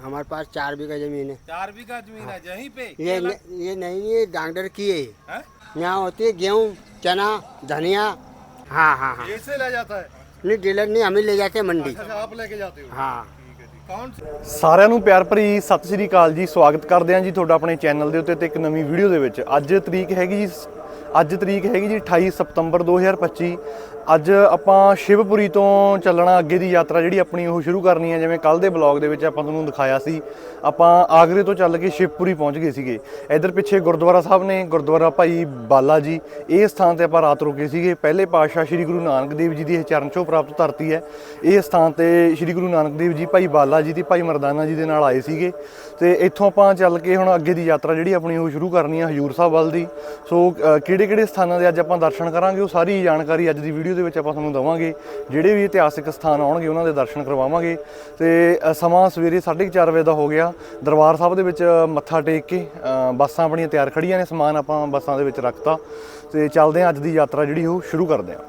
हमारे पास चार बीघा जमीन है चार बीघा जमीन है यहीं पे ये न, ये नहीं है डांगडर की है यहाँ होती है गेहूँ चना धनिया हाँ हाँ हाँ कैसे ले जाता है नहीं डीलर नहीं हमें ले जाते हैं मंडी आप लेके जाते हो हाँ ਸਾਰਿਆਂ ਨੂੰ ਪਿਆਰ ਭਰੀ ਸਤਿ ਸ੍ਰੀ ਅਕਾਲ ਜੀ ਸਵਾਗਤ ਕਰਦੇ ਹਾਂ ਜੀ ਤੁਹਾਡਾ ਆਪਣੇ ਚੈਨਲ ਦੇ ਉੱਤੇ ਤੇ ਇੱਕ ਨਵੀਂ ਵੀਡੀਓ ਦੇ ਵਿੱਚ ਅੱਜ ਤਰੀਕ ਹੈਗੀ ਜੀ ਅੱਜ ਤਰੀਕ ਹੈਗੀ ਜੀ 28 ਸਤੰਬਰ 2025 ਅੱਜ ਆਪਾਂ ਸ਼ਿਵਪੁਰੀ ਤੋਂ ਚੱਲਣਾ ਅੱਗੇ ਦੀ ਯਾਤਰਾ ਜਿਹੜੀ ਆਪਣੀ ਉਹ ਸ਼ੁਰੂ ਕਰਨੀ ਹੈ, ਜਿਵੇਂ ਕੱਲ ਦੇ ਬਲੌਗ ਦੇ ਵਿੱਚ ਆਪਾਂ ਤੁਹਾਨੂੰ ਦਿਖਾਇਆ ਸੀ। ਆਪਾਂ ਆਗਰੇ ਤੋਂ ਚੱਲ ਕੇ ਸ਼ਿਵਪੁਰੀ ਪਹੁੰਚ ਗਏ ਸੀਗੇ। ਇਧਰ ਪਿੱਛੇ ਗੁਰਦੁਆਰਾ ਸਾਹਿਬ ਨੇ, ਗੁਰਦੁਆਰਾ ਭਾਈ ਬਾਲਾ ਜੀ, ਇਹ ਸਥਾਨ ਤੇ ਆਪਾਂ ਰਾਤ ਰੁਕੇ ਸੀਗੇ। ਪਹਿਲੇ ਪਾਤਸ਼ਾਹ ਸ੍ਰੀ ਗੁਰੂ ਨਾਨਕ ਦੇਵ ਜੀ ਦੀ ਇਹ ਚਰਨ ਛੋਹ ਪ੍ਰਾਪਤ ਧਰਤੀ ਹੈ। ਇਹ ਸਥਾਨ ਤੇ ਸ੍ਰੀ ਗੁਰੂ ਨਾਨਕ ਦੇਵ ਜੀ, ਭਾਈ ਬਾਲਾ ਜੀ ਤੇ ਭਾਈ ਮਰਦਾਨਾ ਜੀ ਦੇ ਨਾਲ ਆਏ ਸੀਗੇ। ਤੇ ਇੱਥੋਂ ਆਪਾਂ ਚੱਲ ਕੇ ਹੁਣ ਅੱਗੇ ਦੀ ਯਾਤਰਾ ਜਿਹੜੀ ਆਪਣੀ ਉਹ ਸ਼ੁਰੂ ਕਰਨੀ ਹੈ ਹਜੂਰ ਸਾਹਿਬ ਵੱਲ ਦੀ। ਸੋ ਕਿਹੜੇ ਕਿਹੜੇ ਸਥਾਨਾਂ ਦੇ ਅੱਜ ਆਪਾਂ ਦਰਸ਼ਨ ਕਰਾਂਗੇ, ਉਹ ਸਾਰੀ ਜਾਣਕਾਰੀ ਅੱਜ ਦੀ ਵੀਡੀਓ ਦੇ ਵਿੱਚ ਆਪਾਂ ਤੁਹਾਨੂੰ ਦਵਾਂਗੇ। ਜਿਹੜੇ ਵੀ ਇਤਿਹਾਸਿਕ ਸਥਾਨ ਆਉਣਗੇ, ਉਹਨਾਂ ਦੇ ਦਰਸ਼ਨ ਕਰਵਾਵਾਂਗੇ। ਤੇ ਸਮਾਂ ਸਵੇਰੇ 4:30 ਵਜੇ ਦਾ ਹੋ ਗਿਆ। ਦਰਬਾਰ ਸਾਹਿਬ ਦੇ ਵਿੱਚ ਮੱਥਾ ਟੇਕ ਕੇ ਬੱਸਾਂ ਆਪਣੀਆਂ ਤਿਆਰ ਖੜੀਆਂ ਨੇ, ਸਮਾਨ ਆਪਾਂ ਬੱਸਾਂ ਦੇ ਵਿੱਚ ਰੱਖਤਾ। ਤੇ ਚੱਲਦੇ ਹਾਂ ਅੱਜ ਦੀ ਯਾਤਰਾ ਜਿਹੜੀ, ਉਹ ਸ਼ੁਰੂ ਕਰਦੇ ਹਾਂ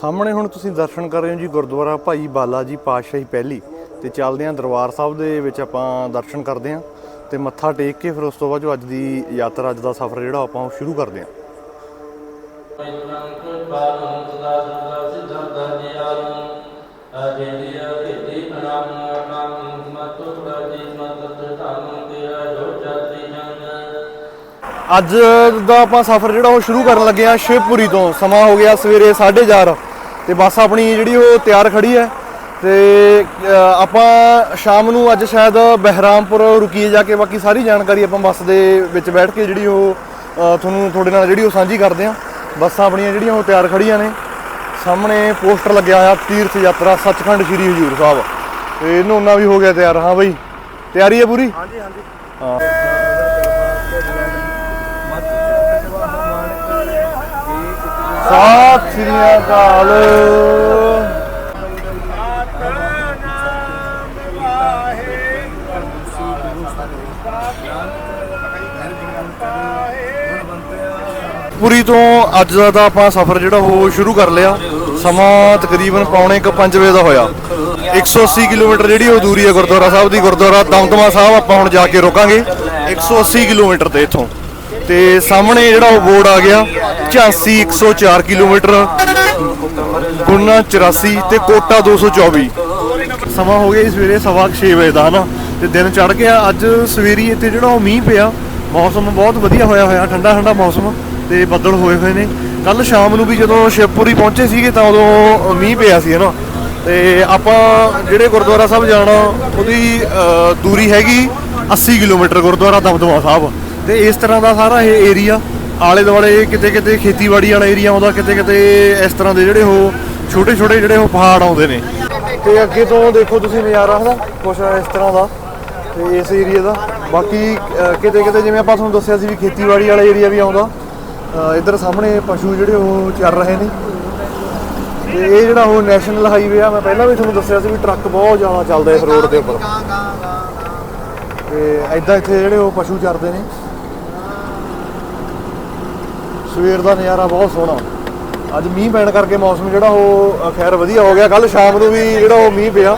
ਸਾਹਮਣੇ ਹੁਣ ਤੁਸੀਂ ਦਰਸ਼ਨ ਕਰ ਰਹੇ ਹੋ ਜੀ ਗੁਰਦੁਆਰਾ ਭਾਈ ਬਾਲਾ ਜੀ ਪਾਤਸ਼ਾਹੀ ਪਹਿਲੀ। ਤੇ ਚੱਲਦੇ ਹਾਂ ਦਰਬਾਰ ਸਾਹਿਬ ਦੇ ਵਿੱਚ ਆਪਾਂ ਦਰਸ਼ਨ ਕਰਦੇ ਹਾਂ ਤੇ ਮੱਥਾ ਟੇਕ ਕੇ ਫਿਰ ਉਸ ਤੋਂ ਬਾਅਦ ਜੋ ਅੱਜ ਦੀ ਯਾਤਰਾ, ਅੱਜ ਦਾ ਸਫ਼ਰ ਜਿਹੜਾ, ਆਪਾਂ ਉਹ ਸ਼ੁਰੂ ਕਰਦੇ ਹਾਂ ਅੱਜ ਦਾ ਆਪਾਂ ਸਫ਼ਰ ਜਿਹੜਾ ਉਹ ਸ਼ੁਰੂ ਕਰਨ ਲੱਗੇ ਆ ਸ਼ਿਵਪੁਰੀ ਤੋਂ। ਸਮਾਂ ਹੋ ਗਿਆ ਸਵੇਰੇ 4:30 ਤੇ ਬੱਸ ਆਪਣੀ ਜਿਹੜੀ ਉਹ ਤਿਆਰ ਖੜੀ ਹੈ ਤੇ ਆਪਾਂ ਸ਼ਾਮ ਨੂੰ ਅੱਜ ਸ਼ਾਇਦ ਬਹਿਰਾਮਪੁਰ ਰੁਕੀਏ ਜਾ ਕੇ ਬਾਕੀ ਸਾਰੀ ਜਾਣਕਾਰੀ ਆਪਾਂ ਬੱਸ ਦੇ ਵਿੱਚ ਬੈਠ ਕੇ ਜਿਹੜੀ ਉਹ ਤੁਹਾਨੂੰ ਤੁਹਾਡੇ ਨਾਲ ਜਿਹੜੀ ਉਹ ਸਾਂਝੀ ਕਰਦੇ ਆ ਬੱਸਾਂ ਆਪਣੀਆਂ ਜਿਹੜੀਆਂ ਉਹ ਤਿਆਰ ਖੜੀਆਂ ਨੇ। ਸਾਹਮਣੇ ਪੋਸਟਰ ਲੱਗਿਆ ਹੋਇਆ ਤੀਰਥ ਯਾਤਰਾ ਸੱਚਖੰਡ ਸ੍ਰੀ ਹਜੂਰ ਸਾਹਿਬ। ਤੇ ਇਹਨੂੰ ਉਹਨਾਂ ਵੀ ਹੋ ਗਿਆ ਤਿਆਰ। ਹਾਂ ਬਈ ਤਿਆਰੀ ਹੈ ਪੂਰੀ? ਹਾਂਜੀ ਹਾਂਜੀ। ਹਾਂ। ਸਤਿ ਸ੍ਰੀ ਅਕਾਲ। ਪੁਰੀ ਤੋਂ ਅੱਜ ਦਾ ਤਾਂ ਆਪਾਂ ਸਫ਼ਰ ਜਿਹੜਾ ਉਹ ਸ਼ੁਰੂ ਕਰ ਲਿਆ। ਸਮਾਂ ਤਕਰੀਬਨ ਪੌਣੇ ਕੁ 5 ਵਜੇ ਦਾ ਹੋਇਆ। 180 ਕਿਲੋਮੀਟਰ ਜਿਹੜੀ ਉਹ ਦੂਰੀ ਹੈ ਗੁਰਦੁਆਰਾ ਸਾਹਿਬ ਦੀ। ਗੁਰਦੁਆਰਾ ਦਮਦਮਾ ਸਾਹਿਬ ਆਪਾਂ ਹੁਣ ਜਾ ਕੇ ਰੋਕਾਂਗੇ। 180 ਕਿਲੋਮੀਟਰ ਤੇ ਇੱਥੋਂ। ਤੇ ਸਾਹਮਣੇ ਜਿਹੜਾ ਉਹ ਬੋਰਡ ਆ ਗਿਆ ਝਾਂਸੀ 104 ਕਿਲੋਮੀਟਰ ਗੁੰਨਾ 84 ਤੇ ਕੋਟਾ 224 ਸਮਾਂ ਹੋ ਗਿਆ ਜੀ ਸਵੇਰੇ ਸਵਾ 6 ਵਜੇ ਦਾ, ਹਨਾ? ਤੇ ਦਿਨ ਚੜ ਗਿਆ। ਅੱਜ ਸਵੇਰੀ ਇੱਥੇ ਜਿਹੜਾ ਉਹ ਮੀਂਹ ਪਿਆ। ਮੌਸਮ ਬਹੁਤ ਵਧੀਆ ਹੋਇਆ ਹੋਇਆ ਠੰਡਾ ਠੰਡਾ ਮੌਸਮ। ਤੇ ਬੱਦਲ ਹੋਏ ਹੋਏ ਨੇ। ਕੱਲ ਸ਼ਾਮ ਨੂੰ ਵੀ ਜਦੋਂ ਸ਼ਿਵਪੁਰੀ ਪਹੁੰਚੇ ਸੀਗੇ ਤਾਂ ਉਦੋਂ ਮੀਂਹ ਪਿਆ ਸੀ ਹਨਾ ਤੇ ਆਪਾਂ ਜਿਹੜੇ ਗੁਰਦੁਆਰਾ ਸਾਹਿਬ ਜਾਣਾ, ਉਹਦੀ ਦੂਰੀ ਹੈਗੀ 80 ਕਿਲੋਮੀਟਰ ਗੁਰਦੁਆਰਾ ਦਮਦਮਾ ਸਾਹਿਬ। ਤੇ ਇਸ ਤਰ੍ਹਾਂ ਦਾ ਸਾਰਾ ਇਹ ਏਰੀਆ ਆਲੇ ਦੁਆਲੇ ਕਿਤੇ ਕਿਤੇ ਖੇਤੀਬਾੜੀ ਵਾਲਾ ਏਰੀਆ ਆਉਂਦਾ ਕਿਤੇ ਕਿਤੇ ਇਸ ਤਰ੍ਹਾਂ ਦੇ ਜਿਹੜੇ ਉਹ ਛੋਟੇ ਛੋਟੇ ਜਿਹੜੇ ਉਹ ਪਹਾੜ ਆਉਂਦੇ ਨੇ। ਤੇ ਅੱਗੇ ਤੋਂ ਦੇਖੋ ਤੁਸੀਂ ਨਜ਼ਾਰਾ ਹਨਾ ਕੁਛ ਇਸ ਤਰ੍ਹਾਂ ਦਾ, ਤੇ ਇਸ ਏਰੀਆ ਦਾ। ਬਾਕੀ ਕਿਤੇ ਕਿਤੇ ਜਿਵੇਂ ਆਪਾਂ ਤੁਹਾਨੂੰ ਦੱਸਿਆ ਸੀ ਵੀ ਖੇਤੀਬਾੜੀ ਵਾਲਾ ਏਰੀਆ ਵੀ ਆਉਂਦਾ। ਇੱਧਰ ਸਾਹਮਣੇ ਪਸ਼ੂ ਜਿਹੜੇ ਉਹ ਚੱਲ ਰਹੇ ਨੇ। ਤੇ ਇਹ ਜਿਹੜਾ ਉਹ ਨੈਸ਼ਨਲ ਹਾਈਵੇ ਆ, ਮੈਂ ਪਹਿਲਾਂ ਵੀ ਤੁਹਾਨੂੰ ਦੱਸਿਆ ਸੀ ਵੀ ਟਰੱਕ ਬਹੁਤ ਜ਼ਿਆਦਾ ਚੱਲਦਾ ਇਸ ਰੋਡ ਦੇ ਉੱਪਰ। ਤੇ ਐਦਾਂ ਇੱਥੇ ਜਿਹੜੇ ਉਹ ਪਸ਼ੂ ਚਰਦੇ ਨੇ। ਸਵੇਰ ਦਾ ਨਜ਼ਾਰਾ ਬਹੁਤ ਸੋਹਣਾ। ਅੱਜ ਮੀਂਹ ਪੈਣ ਕਰਕੇ ਮੌਸਮ ਜਿਹੜਾ ਉਹ ਖੈਰ ਵਧੀਆ ਹੋ ਗਿਆ। ਕੱਲ ਸ਼ਾਮ ਨੂੰ ਵੀ ਜਿਹੜਾ ਉਹ ਮੀਂਹ ਪਿਆ।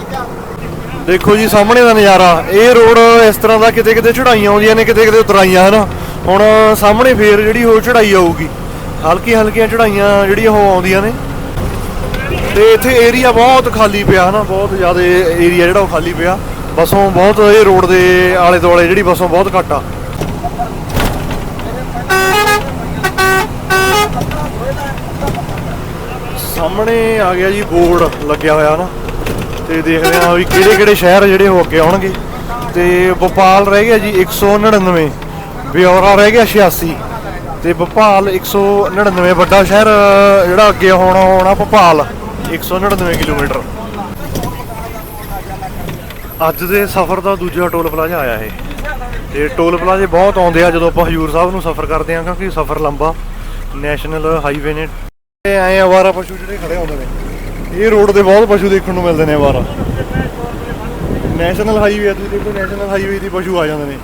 ਦੇਖੋ ਜੀ, ਸਾਹਮਣੇ ਦਾ ਨਜ਼ਾਰਾ। ਇਹ ਰੋਡ ਇਸ ਤਰ੍ਹਾਂ ਦਾ ਕਿਤੇ ਕਿਤੇ ਚੜਾਈਆਂ ਆਉਂਦੀਆਂ ਨੇ ਕਿਤੇ ਕਿਤੇ ਉਤਰਾਈਆਂ, ਹਨਾ? ਹੁਣ ਸਾਹਮਣੇ ਫੇਰ ਜਿਹੜੀ ਉਹ ਚੜਾਈ ਆਊਗੀ ਹਲਕੀ ਹਲਕੀਆਂ ਚੜਾਈਆਂ ਜਿਹੜੀਆਂ ਉਹ ਆਉਂਦੀਆਂ ਨੇ। ਤੇ ਇੱਥੇ ਏਰੀਆ ਬਹੁਤ ਖਾਲੀ ਪਿਆ ਹਨਾ, ਬਹੁਤ ਜ਼ਿਆਦਾ ਏਰੀਆ ਜਿਹੜਾ ਉਹ ਖਾਲੀ ਪਿਆ। ਬਸੋਂ ਬਹੁਤ, ਇਹ ਰੋਡ ਦੇ ਆਲੇ ਦੁਆਲੇ ਜਿਹੜੀ ਬਸੋਂ ਬਹੁਤ ਘੱਟ ਆ। ਸਾਹਮਣੇ ਆ ਗਿਆ ਜੀ ਬੋਰਡ ਲੱਗਿਆ ਹੋਇਆ ਨਾ। ਤੇ ਦੇਖਦੇ ਆ ਵੀ ਕਿਹੜੇ ਕਿਹੜੇ ਸ਼ਹਿਰ ਜਿਹੜੇ ਹੋ ਅੱਗੇ ਆਉਣਗੇ। ਤੇ ਭੋਪਾਲ ਰਹਿ ਗਿਆ ਜੀ 199 ਬਿਓਰਾ ਰਹਿ ਗਿਆ 86 ਤੇ ਭੋਪਾਲ 199 ਵੱਡਾ ਸ਼ਹਿਰ ਜਿਹੜਾ ਅੱਗੇ ਹੋਣਾ ਹੋਣਾ ਭੋਪਾਲ 199 ਕਿਲੋਮੀਟਰ। ਅੱਜ ਦੇ ਸਫ਼ਰ ਦਾ ਦੂਜਾ ਟੋਲ ਪਲਾਜ਼ਾ ਆਇਆ ਇਹ। ਤੇ ਟੋਲ ਪਲਾਜ਼ੇ ਬਹੁਤ ਆਉਂਦੇ ਆ ਜਦੋਂ ਆਪਾਂ ਹਜੂਰ ਸਾਹਿਬ ਨੂੰ ਸਫ਼ਰ ਕਰਦੇ ਆ, ਕਿਉਂਕਿ ਸਫ਼ਰ ਲੰਬਾ, ਨੈਸ਼ਨਲ ਹਾਈਵੇ ਨੇ। ਇਹ ਆਵਾਰਾ ਪਸ਼ੂ ਜਿਹੜੇ ਖੜੇ ਹੁੰਦੇ ਨੇ, ਇਹ ਰੋਡ ਦੇ ਬਹੁਤ ਪਸ਼ੂ ਦੇਖਣ ਨੂੰ ਮਿਲਦੇ ਨੇ ਆਵਾਰਾ ਨੈਸ਼ਨਲ ਹਾਈਵੇ ਤੁਸੀਂ ਦੇਖੋ ਨੈਸ਼ਨਲ ਹਾਈਵੇ ਤੇ ਪਸ਼ੂ ਆ ਜਾਂਦੇ ਨੇ।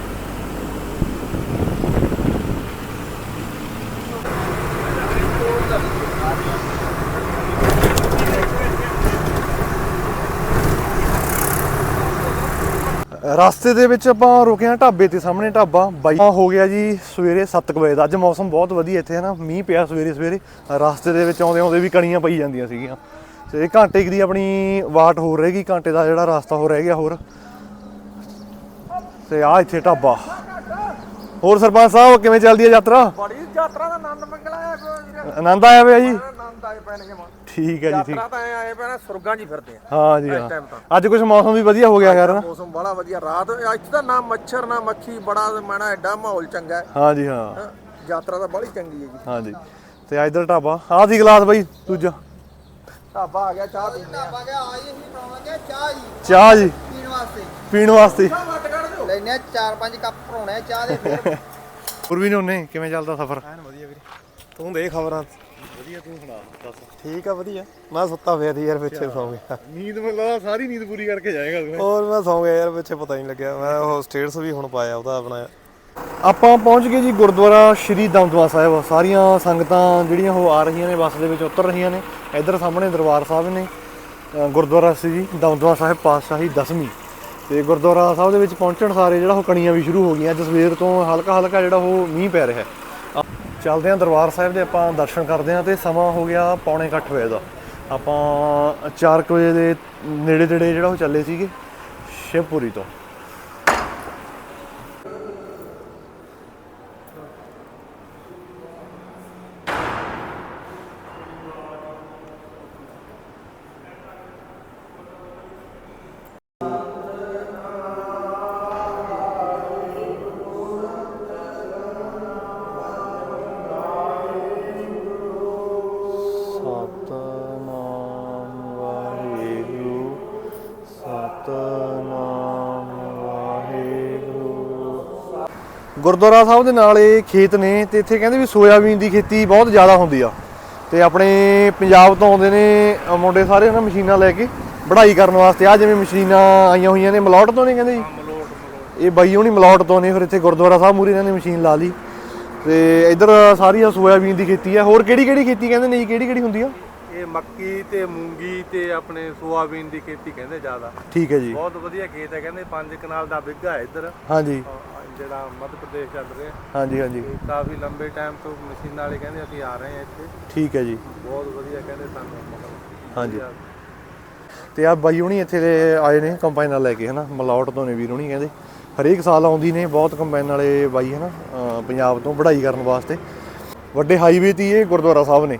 ਰਸਤੇ ਦੇ ਵਿੱਚ ਆਪਾਂ ਰੁਕੇ ਹਾਂ ਢਾਬੇ ਤੇ ਸਾਹਮਣੇ ਢਾਬਾ ਬਾਈ। ਹੋ ਗਿਆ ਜੀ ਸਵੇਰੇ 7 ਵਜੇ ਦਾ। ਅੱਜ ਮੌਸਮ ਬਹੁਤ ਵਧੀਆ ਇੱਥੇ ਹੈ ਨਾ ਮੀਂਹ ਪਿਆ ਸਵੇਰੇ ਸਵੇਰੇ। ਰਸਤੇ ਦੇ ਵਿੱਚ ਆਉਂਦੇ ਆਉਂਦੇ ਵੀ ਕਣੀਆਂ ਪਈ ਜਾਂਦੀਆਂ ਸੀਗੀਆਂ। ਤੇ ਘੰਟੇ ਦੀ ਆਪਣੀ ਵਾਟ ਹੋਰ ਰਹੇਗੀ ਘੰਟੇ ਦਾ ਜਿਹੜਾ ਰਸਤਾ ਹੋ ਰਹਿ ਗਿਆ ਹੋਰ। ਤੇ ਆ ਇੱਥੇ ਢਾਬਾ। ਹੋਰ ਸਰਪੰਚ ਸਾਹਿਬ ਕਿਵੇਂ ਚੱਲਦੀ ਹੈ ਯਾਤਰਾ? ਬੜੀ ਯਾਤਰਾ ਦਾ ਆਨੰਦ ਮੰਗਲ ਆਇਆ ਆਨੰਦ ਆਇਆ ਹੋਇਆ ਜੀ? ਆਨੰਦ ਆਏ ਪੈਣਗੇ ਮਾ ਠੀਕ ਹੈ ਜੀ ਠੀਕ। ਯਾਤਰਾ ਤਾਂ ਐਂ ਆਏ ਪੈਣਾ ਸੁਰਗਾਂ 'ਚ ਹੀ ਫਿਰਦੇ ਆ। ਹਾਂ ਜੀ ਹਾਂ। time ਤਾਂ। ਅੱਜ ਕੁਝ ਮੌਸਮ ਵੀ ਵਧੀਆ ਹੋ ਗਿਆ ਯਾਰ ਨਾ ਮੌਸਮ ਬੜਾ ਵਧੀਆ। ਰਾਤ ਅੱਜ ਤਾਂ ਨਾ ਮੱਛਰ ਨਾ ਮੱਖੀ ਬੜਾ ਮੈਣਾ ਐਡਾ ਮਾਹੌਲ ਚੰਗਾ ਹੈ। ਹਾਂ ਜੀ ਹਾਂ। ਹੈਂ। ਯਾਤਰਾ ਤਾਂ ਬੜੀ ਚੰਗੀ ਹੈ ਜੀ। ਹਾਂ ਜੀ। ਤੇ ਇਧਰ ਢਾਬਾ। ਆਹ ਦੀ ਗਲਾਸ ਬਾਈ ਦੂਜਾ। ਢਾਬਾ ਆ ਗਿਆ ਚਾਹ ਪੀਂਦੇ ਆ। ਆ ਗਿਆ ਆ ਜੀ ਅਸੀਂ ਬਣਾਵਾਂਗੇ ਚਾਹ ਜੀ। ਚਾਹ ਜੀ। ਪੀਣ ਵਾਸਤੇ। ਪੀਣ ਵਾਸਤੇ। ਵੱਟ ਕੱਢ ਦਿਓ। ਲੈਨੇ ਆ ਚਾਰ ਪੰਜ ਕੱਪ ਭਰਾਉਣੇ ਆ ਚਾਹ ਦੇ। ਫਿਰ ਪੁਰਵੀ ਨੇ ਉਹਨੇ? ਕਿਵੇਂ ਚੱਲਦਾ ਸਫ਼ਰ? ਐਨ ਵਧੀਆ ਵੀਰੇ। ਤੂੰ ਦੇ ਖਬਰਾਂ। ਵਧੀਆ ਤੂੰ ਸੁਣਾ ਦੱਸ। ਠੀਕ ਆ ਵਧੀਆ। ਮੈਂ ਸੁੱਤਾ ਪਿਆ ਸੀ ਯਾਰ ਪਿੱਛੇ ਸੌਂ ਗਿਆ। ਨੀਂਦ ਮੈਨੂੰ ਲੱਗਦਾ ਸਾਰੀ ਨੀਂਦ ਪੂਰੀ ਕਰਕੇ ਜਾਏਗਾ ਤੂੰ ਹੋਰ ਮੈਂ ਸੌਂ ਗਿਆ ਯਾਰ ਪਿੱਛੇ ਪਤਾ ਨਹੀਂ ਲੱਗਿਆ। ਮੈਂ ਉਹ ਸਟੇਟਸ ਵੀ ਹੁਣ ਪਾਇਆ ਉਹਦਾ ਆਪਣਾ। ਆਪਾਂ ਪਹੁੰਚ ਗਏ ਜੀ ਗੁਰਦੁਆਰਾ ਸ਼੍ਰੀ ਦਮਦਮਾ ਸਾਹਿਬ। ਸਾਰੀਆਂ ਸੰਗਤਾਂ ਜਿਹੜੀਆਂ ਉਹ ਆ ਰਹੀਆਂ ਨੇ ਬੱਸ ਦੇ ਵਿੱਚ ਉਤਰ ਰਹੀਆਂ ਨੇ। ਇੱਧਰ ਸਾਹਮਣੇ ਦਰਬਾਰ ਸਾਹਿਬ ਨੇ। ਗੁਰਦੁਆਰਾ ਸੀ ਜੀ ਦਮਦਮਾ ਸਾਹਿਬ ਪਾਤਸ਼ਾਹੀ ਦਸਵੀਂ। ਤੇ ਗੁਰਦੁਆਰਾ ਸਾਹਿਬ ਦੇ ਵਿੱਚ ਪਹੁੰਚਣ ਸਾਰੇ ਜਿਹੜਾ ਉਹ ਕਣੀਆਂ ਵੀ ਸ਼ੁਰੂ ਹੋ ਗਈਆਂ। ਅੱਜ ਸਵੇਰ ਤੋਂ ਹਲਕਾ ਹਲਕਾ ਜਿਹੜਾ ਉਹ ਮੀਂਹ ਪੈ ਰਿਹਾ। ਹੈ ਚੱਲਦੇ ਹਾਂ ਦਰਬਾਰ ਸਾਹਿਬ ਦੇ, ਆਪਾਂ ਦਰਸ਼ਨ ਕਰਦੇ ਹਾਂ ਤੇ ਸਮਾਂ ਹੋ ਗਿਆ ਪੌਣੇ ਕੁ ਅੱਠ ਵਜੇ ਦਾ। ਆਪਾਂ 4 ਵਜੇ ਦੇ ਨੇੜੇ ਤੇੜੇ ਜਿਹੜਾ ਉਹ ਚੱਲੇ ਸੀਗੇ, ਸ਼ਿਵਪੁਰੀ ਤੋਂ। ਗੁਰਦੁਆਰਾ ਸਾਹਿਬ ਦੇ ਨਾਲ ਇਹ ਖੇਤ ਨੇ ਤੇ ਇੱਥੇ ਕਹਿੰਦੇ ਵੀ ਸੋਇਆਬੀਨ ਦੀ ਖੇਤੀ ਬਹੁਤ ਜ਼ਿਆਦਾ ਹੁੰਦੀ ਆ। ਤੇ ਆਪਣੇ ਪੰਜਾਬ ਤੋਂ ਆਉਂਦੇ ਨੇ ਮੁੰਡੇ ਸਾਰੇ ਨਾ ਮਸ਼ੀਨਾਂ ਲੈ ਕੇ ਵਢਾਈ ਕਰਨ ਵਾਸਤੇ। ਆ ਜਿਵੇਂ ਮਸ਼ੀਨਾਂ ਆਈਆਂ ਹੋਈਆਂ ਨੇ ਮਲੌਟ ਤੋਂ ਨੇ ਕਹਿੰਦੇ ਜੀ? ਇਹ ਬਾਈ ਹੁਣੀ ਮਲੌਟ ਤੋਂ ਨੇ ਫਿਰ ਇੱਥੇ ਗੁਰਦੁਆਰਾ ਸਾਹਿਬ ਮੂਰੇ ਇਹਨਾਂ ਨੇ ਮਸ਼ੀਨ ਲਾ ਲਈ। ਤੇ ਇੱਧਰ ਸਾਰੀ ਆ ਸੋਇਆਬੀਨ ਦੀ ਖੇਤੀ ਆ। ਹੋਰ ਕਿਹੜੀ ਕਿਹੜੀ ਖੇਤੀ ਕਹਿੰਦੇ ਨੇ ਜੀ? ਕਿਹੜੀ ਕਿਹੜੀ ਹੁੰਦੀ ਆ? ਇਹ ਮੱਕੀ ਤੇ ਮੂੰਗੀ ਤੇ ਆਪਣੇ ਸੋਆਬੀਨ ਦੀ ਖੇਤੀ ਕਹਿੰਦੇ ਜ਼ਿਆਦਾ। ਠੀਕ ਹੈ ਜੀ। ਬਹੁਤ ਵਧੀਆ ਖੇਤ ਹੈ ਕਹਿੰਦੇ 5 ਕਨਾਲ ਦਾ ਬਿੱਗਾ ਹੈ ਇੱਧਰ। ਹਾਂਜੀ। ਜਿਹੜਾ ਮੱਧ ਪ੍ਰਦੇਸ਼ ਚੱਲ ਰਿਹਾ। ਹਾਂਜੀ ਹਾਂਜੀ। ਤੇ ਕਾਫੀ ਲੰਬੇ ਟਾਈਮ ਤੋਂ ਮਸ਼ੀਨ ਵਾਲੇ ਕਹਿੰਦੇ ਅਸੀਂ ਆ ਰਹੇ ਹਾਂ ਇੱਥੇ। ਠੀਕ ਹੈ ਜੀ। ਬਹੁਤ ਵਧੀਆ ਕਹਿੰਦੇ ਸਾਨੂੰ ਮਤਲਬ। ਹਾਂਜੀ। ਤੇ ਆ ਬਾਈ ਹੁਣੀ ਇੱਥੇ ਦੇ ਆਏ ਨੇ ਕੰਬਾਈਨਾਂ ਲੈ ਕੇ ਹਨਾ? ਮਲੌਟ ਤੋਂ ਨੇ ਵੀਰ ਹੁਣੀ ਕਹਿੰਦੇ। ਹਰੇਕ ਸਾਲ ਆਉਂਦੀ ਨੇ ਬਹੁਤ ਕੰਬਾਈਨ ਵਾਲੇ ਬਾਈ ਹਨਾ? ਅਹ ਪੰਜਾਬ ਤੋਂ ਵਢਾਈ ਕਰਨ ਵਾਸਤੇ। ਵੱਡੇ ਹਾਈਵੇ ਤੇ ਹੀ ਇਹ ਗੁਰਦੁਆਰਾ ਸਾਹਿਬ ਨੇ।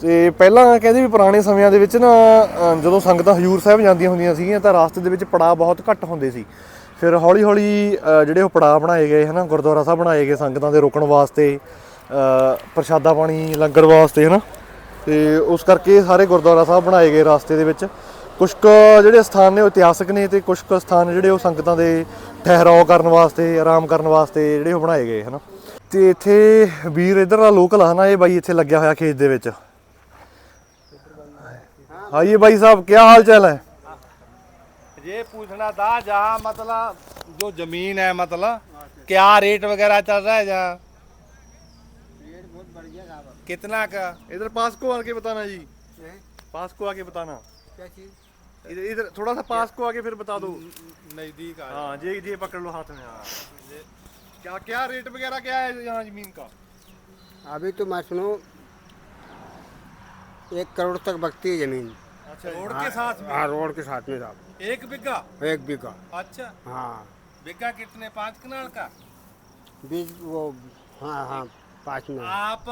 ਤੇ ਪਹਿਲਾਂ ਕਹਿੰਦੇ ਵੀ ਪੁਰਾਣੇ ਸਮਿਆਂ ਦੇ ਵਿੱਚ ਨਾ ਅਹ ਜਦੋਂ ਸੰਗਤਾਂ ਹਜੂਰ ਸਾਹਿਬ ਜਾਂਦੀਆਂ ਹੁੰਦੀਆਂ ਸੀਗੀਆਂ ਤਾਂ ਰਾਸਤੇ ਦੇ ਵਿੱਚ ਪੜਾਅ ਬਹੁਤ ਘੱਟ ਹੁੰਦੇ ਸੀ। ਫਿਰ ਹੌਲੀ ਹੌਲੀ ਜਿਹੜੇ ਉਹ ਪੜਾਅ ਬਣਾਏ ਗਏ, ਹਨਾ, ਗੁਰਦੁਆਰਾ ਸਾਹਿਬ ਬਣਾਏ ਗਏ ਸੰਗਤਾਂ ਦੇ ਰੁਕਣ ਵਾਸਤੇ ਪ੍ਰਸ਼ਾਦਾ ਪਾਣੀ, ਲੰਗਰ ਵਾਸਤੇ, ਹਨਾ। ਤੇ ਉਸ ਕਰਕੇ ਸਾਰੇ ਗੁਰਦੁਆਰਾ ਸਾਹਿਬ ਬਣਾਏ ਗਏ ਰਾਸਤੇ ਦੇ ਵਿੱਚ। ਕੁਝ ਕੁ ਜਿਹੜੇ ਸਥਾਨ ਨੇ ਉਹ ਇਤਿਹਾਸਕ ਨੇ ਤੇ ਕੁਝ ਕੁ ਸਥਾਨ ਜਿਹੜੇ ਉਹ ਸੰਗਤਾਂ ਦੇ ਠਹਿਰਾਓ ਕਰਨ ਵਾਸਤੇ, ਆਰਾਮ ਕਰਨ ਵਾਸਤੇ ਜਿਹੜੇ ਉਹ ਬਣਾਏ ਗਏ, ਹਨਾ। ਤੇ ਇੱਥੇ ਵੀਰ ਇਧਰ ਦਾ ਲੋਕਲ ਹਨਾ, ਇਹ ਬਾਈ ਇੱਥੇ ਲੱਗਿਆ ਹੋਇਆ ਖੇਤ ਦੇ ਵਿੱਚ। ਆਈਏ ਬਾਈ ਸਾਹਿਬ ਕੀ ਹਾਲ ਚਾਲ ਹੈ? ये पूछना था जहाँ मतलब जो जमीन है मतलब क्या रेट वगैरह चल रहा है जहाँ कितना का इधर पास को आके बताना जी पास को आके बताना क्या चीज इधर इधर थोड़ा सा पास को आके फिर बता दो नजदीक आ हाँ ये ये पकड़ लो हाथ में हाँ क्या क्या रेट वगैरह क्या है यहाँ जमीन का अभी तो मैं सुनो एक करोड़ तक बकती है जमीन अच्छा रोड के साथ में हाँ रोड के साथ में साहब एक बिघा? एक बीघा। अच्छा। हाँ। बिघा कितने? पाँच कनाल का? बीज वो हाँ हाँ पाँच में आप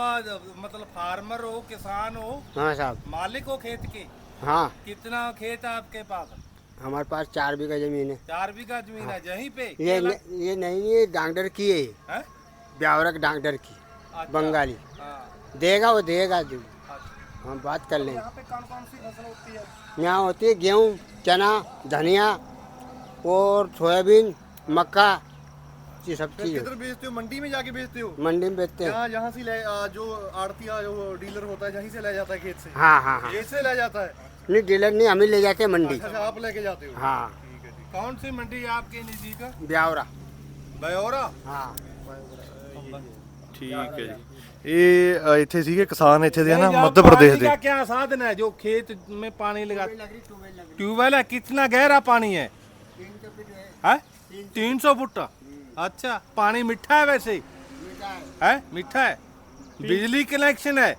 मतलब फार्मर हो किसान हो हाँ साहब। मालिक हो खेत के? हाँ। कितना खेत है आपके पास? हमारे पास चार बीघा ज़मीन है। चार बीघा ज़मीन है यहीं पे? ये न, ये नहीं ये डॉक्टर की है। ब्यावरक डांगडर की अच्छा, बंगाली। हाँ, देगा वो देगा जो अच्छा। हम बात कर लेंगे यहाँ पे कौन कौन सी फ़सल होती है? यहाँ होती है गेहूँ चना धनिया और सोयाबीन मक्का ये सब चीज़। किधर बेचते हो? मंडी में जाके बेचते हो? मंडी में बेचते हैं। यहाँ यहाँ से ले जो आड़ती जो डीलर होता है यहीं से ले जाता है खेत से? हाँ हाँ हाँ। खेत से ले जाता है? नहीं डीलर नहीं हम ही ले जाते हैं मंडी। अच्छा आप लेके जाते हो? हाँ। ठीक है ठीक। कौन सी मंडी है आपके नज़दीक ब्यावरा। बयोरा हाँ। ਠੀਕ है जी ये अ, ਇੱਥੇ ਸੀਗੇ ਕਿਸਾਨ ਇੱਥੇ ਦੇ ना मध्य प्रदेश पानी का ਦੇ क्या साधन है जो खेत में पानी लगा ट्यूबवेल है कितना गहरा पानी है तीन सौ फुट अच्छा पानी मीठा है वैसे है मीठा है बिजली कनेक्शन है